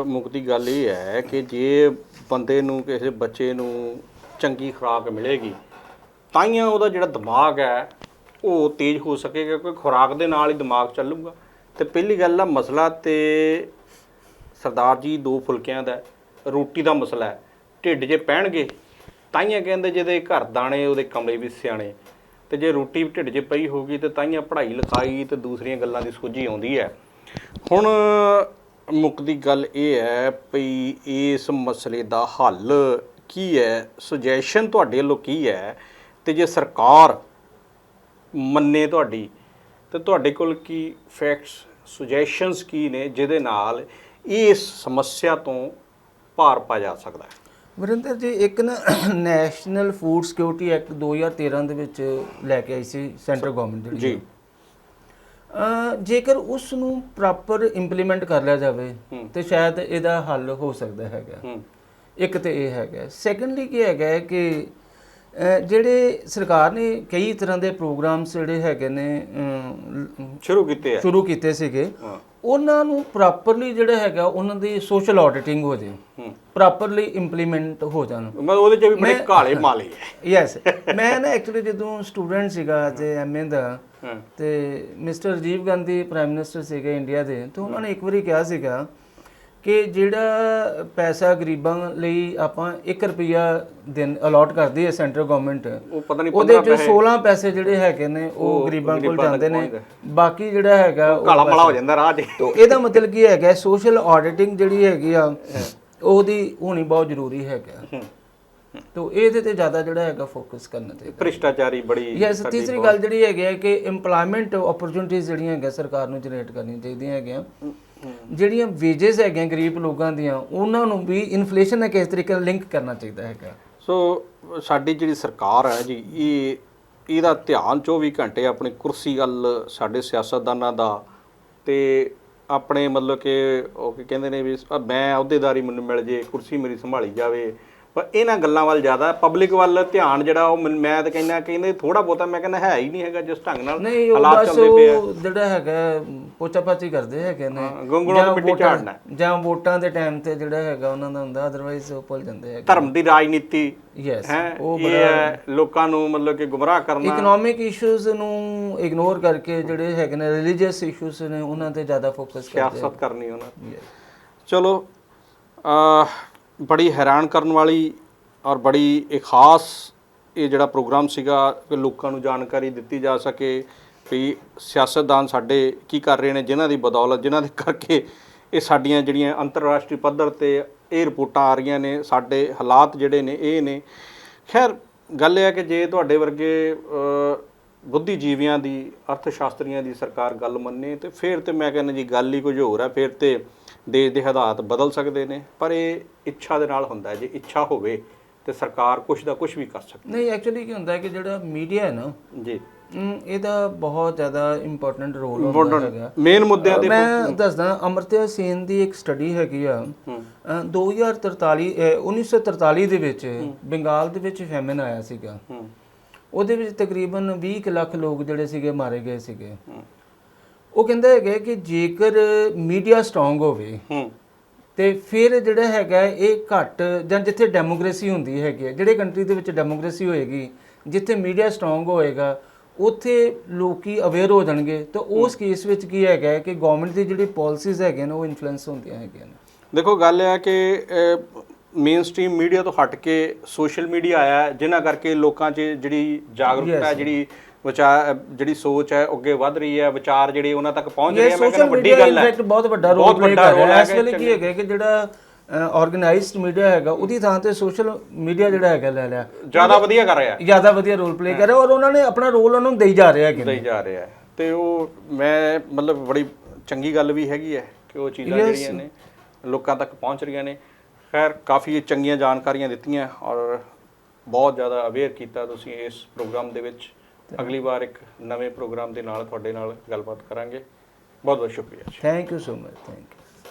ਮੁੱਕਦੀ ਗੱਲ ਇਹ ਹੈ ਕਿ ਜੇ ਬੰਦੇ ਨੂੰ ਕਿਸੇ ਬੱਚੇ ਨੂੰ ਚੰਗੀ ਖੁਰਾਕ ਮਿਲੇਗੀ ਤਾਈਆਂ ਉਹਦਾ ਜਿਹੜਾ ਦਿਮਾਗ ਹੈ ਉਹ ਤੇਜ਼ ਹੋ ਸਕੇਗਾ ਕਿਉਂਕਿ ਖੁਰਾਕ ਦੇ ਨਾਲ ਹੀ ਦਿਮਾਗ ਚੱਲੂਗਾ। ਤੇ ਪਹਿਲੀ ਗੱਲ ਆ ਮਸਲਾ ਤੇ ਸਰਦਾਰ ਜੀ ਦੋ ਫੁਲਕਿਆਂ ਦਾ ਰੋਟੀ ਦਾ ਮਸਲਾ ਹੈ। ਢਿੱਡ ਜੇ ਪੈਣਗੇ ਤਾਈਆਂ ਕਹਿੰਦੇ ਜਿਹਦੇ ਘਰ ਦਾਣੇ, ਉਹਦੇ ਕਮਲੇ ਵੀ ਸਿਆਣੇ। ਤੇ ਜੇ ਰੋਟੀ ਢਿੱਡ 'ਚ ਪਈ ਹੋਗੀ ਤੇ ਤਾਈਆਂ ਪੜ੍ਹਾਈ ਲਿਖਾਈ ਤੇ ਦੂਸਰੀਆਂ ਗੱਲਾਂ ਦੀ ਸੋਝੀ ਆਉਂਦੀ ਹੈ। ਹੁਣ ਮੁੱਕਦੀ ਗੱਲ ਇਹ ਹੈ ਵੀ ਇਸ ਮਸਲੇ ਦਾ ਹੱਲ ਕੀ ਹੈ? ਸੁਜੈਸ਼ਨ ਤੁਹਾਡੇ ਵੱਲੋਂ ਕੀ ਹੈ? ਤੇ ਜੇ ਸਰਕਾਰ ਮੰਨੇ ਤੁਹਾਡੀ ਤੇ ਤੁਹਾਡੇ ਕੋਲ ਕੀ ਫੈਕਟਸ ਸੁਜੈਸ਼ਨਸ ਕੀ ਨੇ ਜਿਹਦੇ ਨਾਲ ਇਸ ਸਮੱਸਿਆ ਤੋਂ ਪਾਰ ਪਾ ਜਾ ਸਕਦਾ ਹੈ? ਵਰਿੰਦਰ ਜੀ ਇੱਕ ਨਾ ਨੈਸ਼ਨਲ ਫੂਡ ਸਿਕਿਉਰਿਟੀ ਐਕਟ 2013 ਦੇ ਵਿੱਚ ਲੈ ਕੇ ਆਈ ਸੀ ਸੈਂਟਰ ਗਵਰਨਮੈਂਟ ਜਿਹੜੀ ਜੀ। ਜੇਕਰ ਉਸ ਨੂੰ ਪ੍ਰੋਪਰ ਇੰਪਲੀਮੈਂਟ ਕਰ ਲਿਆ ਜਾਵੇ। ਤੇ ਸ਼ਾਇਦ ਇਹਦਾ ਹੱਲ ਹੋ ਸਕਦਾ ਹੈਗਾ। ਇੱਕ ਤੇ ਇਹ ਹੈਗਾ। ਸੈਕੰਡਲੀ ਕੀ ਹੈਗਾ ਕਿ ਜਿਹੜੇ ਸਰਕਾਰ ਨੇ ਕਈ ਤਰ੍ਹਾਂ ਦੇ ਪ੍ਰੋਗਰਾਮਸ ਜਿਹੜੇ ਹੈਗੇ ਨੇ ਸ਼ੁਰੂ ਕੀਤੇ ਆ। ਸ਼ੁਰੂ ਕੀਤੇ ਸੀਗੇ। ਉਹਨਾਂ ਨੂੰ ਪ੍ਰੋਪਰਲੀ ਜਿਹੜਾ ਹੈਗਾ ਉਹਨਾਂ ਦੀ ਸੋਸ਼ਲ ਆਡਿਟਿੰਗ ਹੋ ਜੇ। ਪ੍ਰੋਪਰਲੀ ਇੰਪਲੀਮੈਂਟ ਹੋ ਜਾਣ। ਮੈਂ ਉਹਦੇ ਚ ਵੀ ਬੜੇ ਕਾਲੇ ਮਾਲੇ ਹੈ ਯੈਸ ਮੈਂ ਨਾ ਐਕਚੁਅਲੀ ਜਦੋਂ ਸਟੂਡੈਂਟ ਸੀਗਾ ਤੇ ਐਮਏ ਦਾ ਤੇ mister Rajiv Gandhi prime minister ਸੀਗੇ ਇੰਡੀਆ ਦੇ ਤੇ ਉਹਨਾਂ ਨੇ ਇੱਕ ਵਾਰੀ ਕਿਹਾ ਸੀਗਾ ਕਿ ਜਿਹੜਾ ਪੈਸਾ ਗਰੀਬਾਂ ਲਈ ਆਪਾਂ 1 ਰੁਪਿਆ ਦਿਨ ਅਲਾਟ ਕਰਦੀ ਹੈ ਸੈਂਟਰ ਗਵਰਨਮੈਂਟ ਉਹ ਪਤਾ ਨਹੀਂ ਉਹਦੇ 15 ਚ ਪੈਸੇ 16 ਪੈਸੇ ਜਿਹੜੇ ਹੈਗੇ ਨੇ ਉਹ ਗਰੀਬਾਂ ਕੋਲ ਜਾਂਦੇ ਨੇ। ਬਾਕੀ ਜਿਹੜਾ ਹੈਗਾ ਉਹ ਕਾਲਾ ਮਾਲਾ ਹੋ ਜਾਂਦਾ ਰਾਹ ਤੋ ਇਹਦਾ ਮਤਲਬ ਕੀ ਹੈਗਾ ਸੋਸ਼ਲ ਆਡਿਟਿੰਗ ਜਿਹੜੀ ਹੈਗੀ ਆ ਉਹਦੀ ਹੋਣੀ ਬਹੁਤ ਜ਼ਰੂਰੀ ਹੈਗਾ। ਤੋ ਇਹਦੇ ਤੇ ਜ਼ਿਆਦਾ ਜਿਹੜਾ ਹੈਗਾ ਫੋਕਸ ਕਰਨਾ ਚਾਹੀਦਾ ਭ੍ਰਿਸ਼ਟਾਚਾਰੀ ਬੜੀ ਯੈਸ ਤੀਸਰੀ ਗੱਲ ਜਿਹੜੀ ਹੈਗੀ ਹੈ ਕਿ EMPLOYMENT ਓਪਰਚੁਨਿਟੀਆਂ ਜਿਹੜੀਆਂ ਹੈਗੀਆਂ ਸਰਕਾਰ ਨੂੰ ਜਨਰੇਟ ਕਰਨੀਆਂ ਚਾਹੀਦੀਆਂ ਹੈਗੀਆਂ। ਜਿਹੜੀਆਂ ਵੇਜਸ ਹੈਗੀਆਂ ਗਰੀਬ ਲੋਕਾਂ ਦੀਆਂ, ਉਹਨਾਂ ਨੂੰ ਵੀ ਇਨਫਲੇਸ਼ਨ ਨਾਲ ਕਿਸ ਤਰੀਕੇ ਨਾਲ ਲਿੰਕ ਕਰਨਾ ਚਾਹੀਦਾ ਹੈਗਾ? ਸੋ, ਸਾਡੀ ਜਿਹੜੀ ਸਰਕਾਰ ਹੈ ਜੀ, ਇਹ, ਇਹਦਾ ਧਿਆਨ 24 ਘੰਟੇ ਆਪਣੀ ਕੁਰਸੀ ਗੱਲ ਸਾਡੇ ਸਿਆਸਤਦਾਨਾਂ ਦਾ ਤੇ ਆਪਣੇ ਮਤਲਬ ਕਿ ਉਹ ਕੀ ਕਹਿੰਦੇ ਨੇ ਵੀ, ਮੈਂ ਅਹੁਦੇਦਾਰੀ ਮੈਨੂੰ ਮਿਲ ਜੇ, ਕੁਰਸੀ ਮੇਰੀ ਸੰਭਾਲੀ ਜਾਵੇ ਪਰ ਇਹਨਾਂ ਗੱਲਾਂ ਵੱਲ ਜ਼ਿਆਦਾ ਪਬਲਿਕ ਵੱਲ ਧਿਆਨ ਜਿਹੜਾ ਉਹ ਮੈਨੂੰ- ਮੈਂ ਤਾਂ ਕਹਿੰਦਾ ਕਹਿੰਦੇ ਥੋੜਾ ਬਹੁਤਾ ਮੈਂ ਕਹਿੰਦਾ ਹੈ ਹੀ ਨਹੀਂ ਹੈਗਾ ਜਿਸ ਢੰਗ ਨਾਲ ਨਹੀਂ ਉਹ ਹਾਲਾਤ ਬਸ ਚੱਲਦੇ ਪਏ ਆ। ਉਹ ਜਿਹੜਾ ਹੈਗਾ ਪੋਚਾ ਪਾਚੀ ਕਰਦੇ ਹੈਗੇ ਨੇ। ਗੁੰਗਲੋਂ ਜਾਂ ਮਿੱਟੀ ਵੋਟਾਂ- ਝਾੜਨਾ। ਜਾਂ ਵੋਟਾਂ ਦੇ ਟਾਈਮ ਤੇ ਜਿਹੜਾ ਹੈਗਾ ਉਹਨਾਂ ਦਾ ਹੁੰਦਾ ਅਦਰਵਾਈਜ਼ ਉਹ ਭੁੱਲ ਜਾਂਦੇ ਹੈਗੇ। ਧਰਮ ਦੀ ਰਾਜਨੀਤੀ ਯੈਸ ਹੈ ਉਹ ਇਹ ਹੈ ਲੋਕਾਂ ਨੂੰ ਮਤਲਬ ਕਿ ਗੁੰਮਰਾਹ ਕਰਨਾ। ਇਕਨੋਮਿਕ ਇਸ਼ੂਜ਼ ਨੂੰ ਇਗਨੋਰ ਕਰਕੇ ਜਿਹੜੇ ਹੈਗੇ ਨੇ ਰਿਲੀਜੀਅਸ ਇਸ਼ੂਜ਼ ਨੇ ਉਹਨਾਂ ਤੇ ਜ਼ਿਆਦਾ ਫੋਕਸ ਕਰਦੇ ਸਿਆਸਤ ਕਰਨੀ ਉਹਨਾਂ Yes. ਚਲੋ ਅ ਬੜੀ ਹੈਰਾਨ ਕਰਨ ਵਾਲੀ ਔਰ ਬੜੀ ਇੱਕ ਖਾਸ ਇਹ ਜਿਹੜਾ ਪ੍ਰੋਗਰਾਮ ਸੀਗਾ ਕਿ ਲੋਕਾਂ ਨੂੰ ਜਾਣਕਾਰੀ ਦਿੱਤੀ ਜਾ ਸਕੇ ਵੀ ਸਿਆਸਤਦਾਨ ਸਾਡੇ ਕੀ ਕਰ ਰਹੇ ਨੇ ਜਿਨ੍ਹਾਂ ਦੀ ਬਦੌਲਤ ਜਿਨ੍ਹਾਂ ਦੇ ਕਰਕੇ ਇਹ ਸਾਡੀਆਂ ਜਿਹੜੀਆਂ ਅੰਤਰਰਾਸ਼ਟਰੀ ਪੱਧਰ ਤੇ ਇਹ ਰਿਪੋਰਟਾਂ ਆ ਰਹੀਆਂ ਨੇ ਸਾਡੇ ਹਾਲਾਤ ਜਿਹੜੇ ਨੇ ਇਹ ਨੇ। ਖੈਰ ਗੱਲ ਇਹ ਹੈ ਕਿ ਜੇ ਤੁਹਾਡੇ ਵਰਗੇ ਅ, ਬੁੱਧੀਜੀਵੀਆਂ ਦੀ ਅਰਥ ਸ਼ਾਸਤਰੀਆਂ ਦੀ ਸਰਕਾਰ ਗੱਲ ਮੰਨੇ ਤੇ ਫਿਰ ਤੇ ਮੈਂ ਕਹਿੰਦਾ ਜੀ ਗੱਲ ਹੀ ਕੁਝ ਹੋਰ ਹੈ ਫਿਰ ਤੇ ਦੇਸ਼ ਦੇ ਹਾਲਾਤ ਬਦਲ ਸਕਦੇ ਨੇ ਪਰ ਇਹ ਇੱਛਾ ਦੇ ਨਾਲ ਹੁੰਦਾ ਜੇ ਇੱਛਾ ਹੋਵੇ ਤੇ ਸਰਕਾਰ ਕੁਝ ਦਾ ਕੁਝ ਵੀ ਕਰ ਸਕਦੀ ਨਹੀਂ ਐਕਚੁਅਲੀ ਕੀ ਹੁੰਦਾ ਹੈ ਕਿ ਜਿਹੜਾ ਮੀਡੀਆ ਹੈ ਨਾ ਜੀ। ਇਹਦਾ ਬਹੁਤ ਜ਼ਿਆਦਾ ਇੰਪੋਰਟੈਂਟ ਰੋਲ ਹੁੰਦਾ ਹੈਗਾ। ਮੇਨ ਮੁੱਦਿਆਂ ਦੇ ਮੈਂ ਦੱਸਦਾ ਅਮਰਤਿਆ ਸੇਨ ਦੀ ਇੱਕ ਸਟੱਡੀ ਹੈਗੀ ਆ। ਅ, 2043 ਅ, 1943 ਦੇ ਵਿੱਚ ਬੰਗਾਲ ਦੇ ਵਿੱਚ ਫੈਮਿਨ ਆਇਆ ਸੀਗਾ। ਉਹਦੇ ਵਿੱਚ ਤਕਰੀਬਨ 20 ਕੁ ਲੱਖ ਲੋਕ ਜਿਹੜੇ ਸੀਗੇ ਮਾਰੇ ਗਏ ਸੀਗੇ। ਉਹ ਕਹਿੰਦੇ ਹੈਗੇ ਕਿ ਜੇਕਰ ਮੀਡੀਆ ਸਟਰੋਂਗ ਹੋਵੇ ਹੂੰ। ਤੇ ਫਿਰ ਜਿਹੜਾ ਹੈਗਾ ਇਹ ਘੱਟ ਜਾਂ ਜਿੱਥੇ ਡੈਮੋਕ੍ਰੇਸੀ ਹੁੰਦੀ ਹੈਗੀ ਹੈ ਜਿਹੜੇ ਕੰਟਰੀ ਦੇ ਵਿੱਚ ਡੈਮੋਕ੍ਰੇਸੀ ਹੋਏਗੀ ਜਿੱਥੇ ਮੀਡੀਆ ਸਟਰੋਂਗ ਹੋਏਗਾ ਉੱਥੇ ਲੋਕੀ ਅਵੇਅਰ ਹੋ ਜਾਣਗੇ। ਤਾਂ ਉਸ ਕੇਸ ਵਿੱਚ ਕੀ ਹੈਗਾ ਕਿ ਗਵਰਨਮੈਂਟ ਦੀ ਜਿਹੜੀ ਪਾਲਿਸੀਜ਼ ਹੈਗੀਆਂ ਨੇ ਉਹ ਇਨਫਲੂਐਂਸ ਹੁੰਦੀਆਂ ਹੈਗੀਆਂ ਨੇ। ਦੇਖੋ ਗੱਲ ਇਹ ਹੈ ਕਿ ਮੇਨ ਸਟ੍ਰੀਮ ਮੀਡੀਆ ਤੋਂ ਹਟ ਕੇ ਸੋਸ਼ਲ ਮੀਡੀਆ ਆਇਆ ਜਿਨ੍ਹਾਂ ਕਰਕੇ ਲੋਕਾਂ 'ਚ ਜਿਹੜੀ ਜਾਗਰੂਕਤਾ ਜਿਹੜੀ ਵਿਚਾਰ ਜਿਹੜੀ ਸੋਚ ਹੈ ਅੱਗੇ ਵੱਧ ਰਹੀ ਹੈ ਵਿਚਾਰ ਜਿਹੜੇ ਉਹਨਾਂ ਤੱਕ ਪਹੁੰਚ ਰਹੇ ਆ ਮੈਂ ਕਹਿੰਦਾ ਵੱਡੀ ਗੱਲ ਹੈ। ਬਹੁਤ ਵੱਡਾ ਰੋਲ ਪਲੇ ਕਰ ਰਿਹਾ। ਹੈ ਹੈ ਇਸ ਵੇਲੇ ਕੀ ਹੈਗਾ ਕਿ ਜਿਹੜਾ ਆਰਗੇਨਾਈਜ਼ਡ ਮੀਡੀਆ ਹੈਗਾ ਉਹਦੀ ਥਾਂ ਤੇ ਸੋਸ਼ਲ ਮੀਡੀਆ ਜਿਹੜਾ ਹੈਗਾ ਲੈ ਲਿਆ। ਜ਼ਿਆਦਾ ਵਧੀਆ ਕਰ ਰਿਹਾ। ਜ਼ਿਆਦਾ ਵਧੀਆ ਰੋਲ ਪਲੇ ਕਰ ਰਿਹਾ ਔਰ ਉਹਨਾਂ ਨੇ ਆਪਣਾ ਰੋਲ ਉਹਨਾਂ ਨੂੰ ਦੇਈ ਜਾ ਰਹੇ ਨੇ ਲਈ ਜਾ ਰਿਹਾ ਹੈ। ਤੇ ਉਹ ਮੈਂ ਮਤਲਬ ਬੜੀ ਚੰਗੀ ਗੱਲ ਵੀ ਹੈਗੀ ਹੈ ਕਿ ਉਹ ਚੀਜ਼ਾਂ ਜਿਹੜੀਆਂ ਨੇ ਲੋਕਾਂ ਤੱਕ ਪਹੁੰਚ ਰਹੀਆਂ ਨੇ। ਖੈਰ ਕਾਫੀ ਚੰਗੀਆਂ ਜਾਣਕਾਰੀਆਂ ਦਿੱਤੀਆਂ ਔਰ ਬਹੁਤ ਜ਼ਿਆਦਾ ਅਵੇਅਰ ਕੀਤਾ ਤੁਸੀਂ ਇਸ ਪ੍ਰੋਗਰਾਮ ਦੇ ਵਿੱਚ। ਅਗਲੀ ਵਾਰ ਇੱਕ ਨਵੇਂ ਪ੍ਰੋਗਰਾਮ ਦੇ ਨਾਲ ਤੁਹਾਡੇ ਨਾਲ ਗੱਲਬਾਤ ਕਰਾਂਗੇ। ਬਹੁਤ ਬਹੁਤ ਸ਼ੁਕਰੀਆ ਜੀ। Thank you so much thank you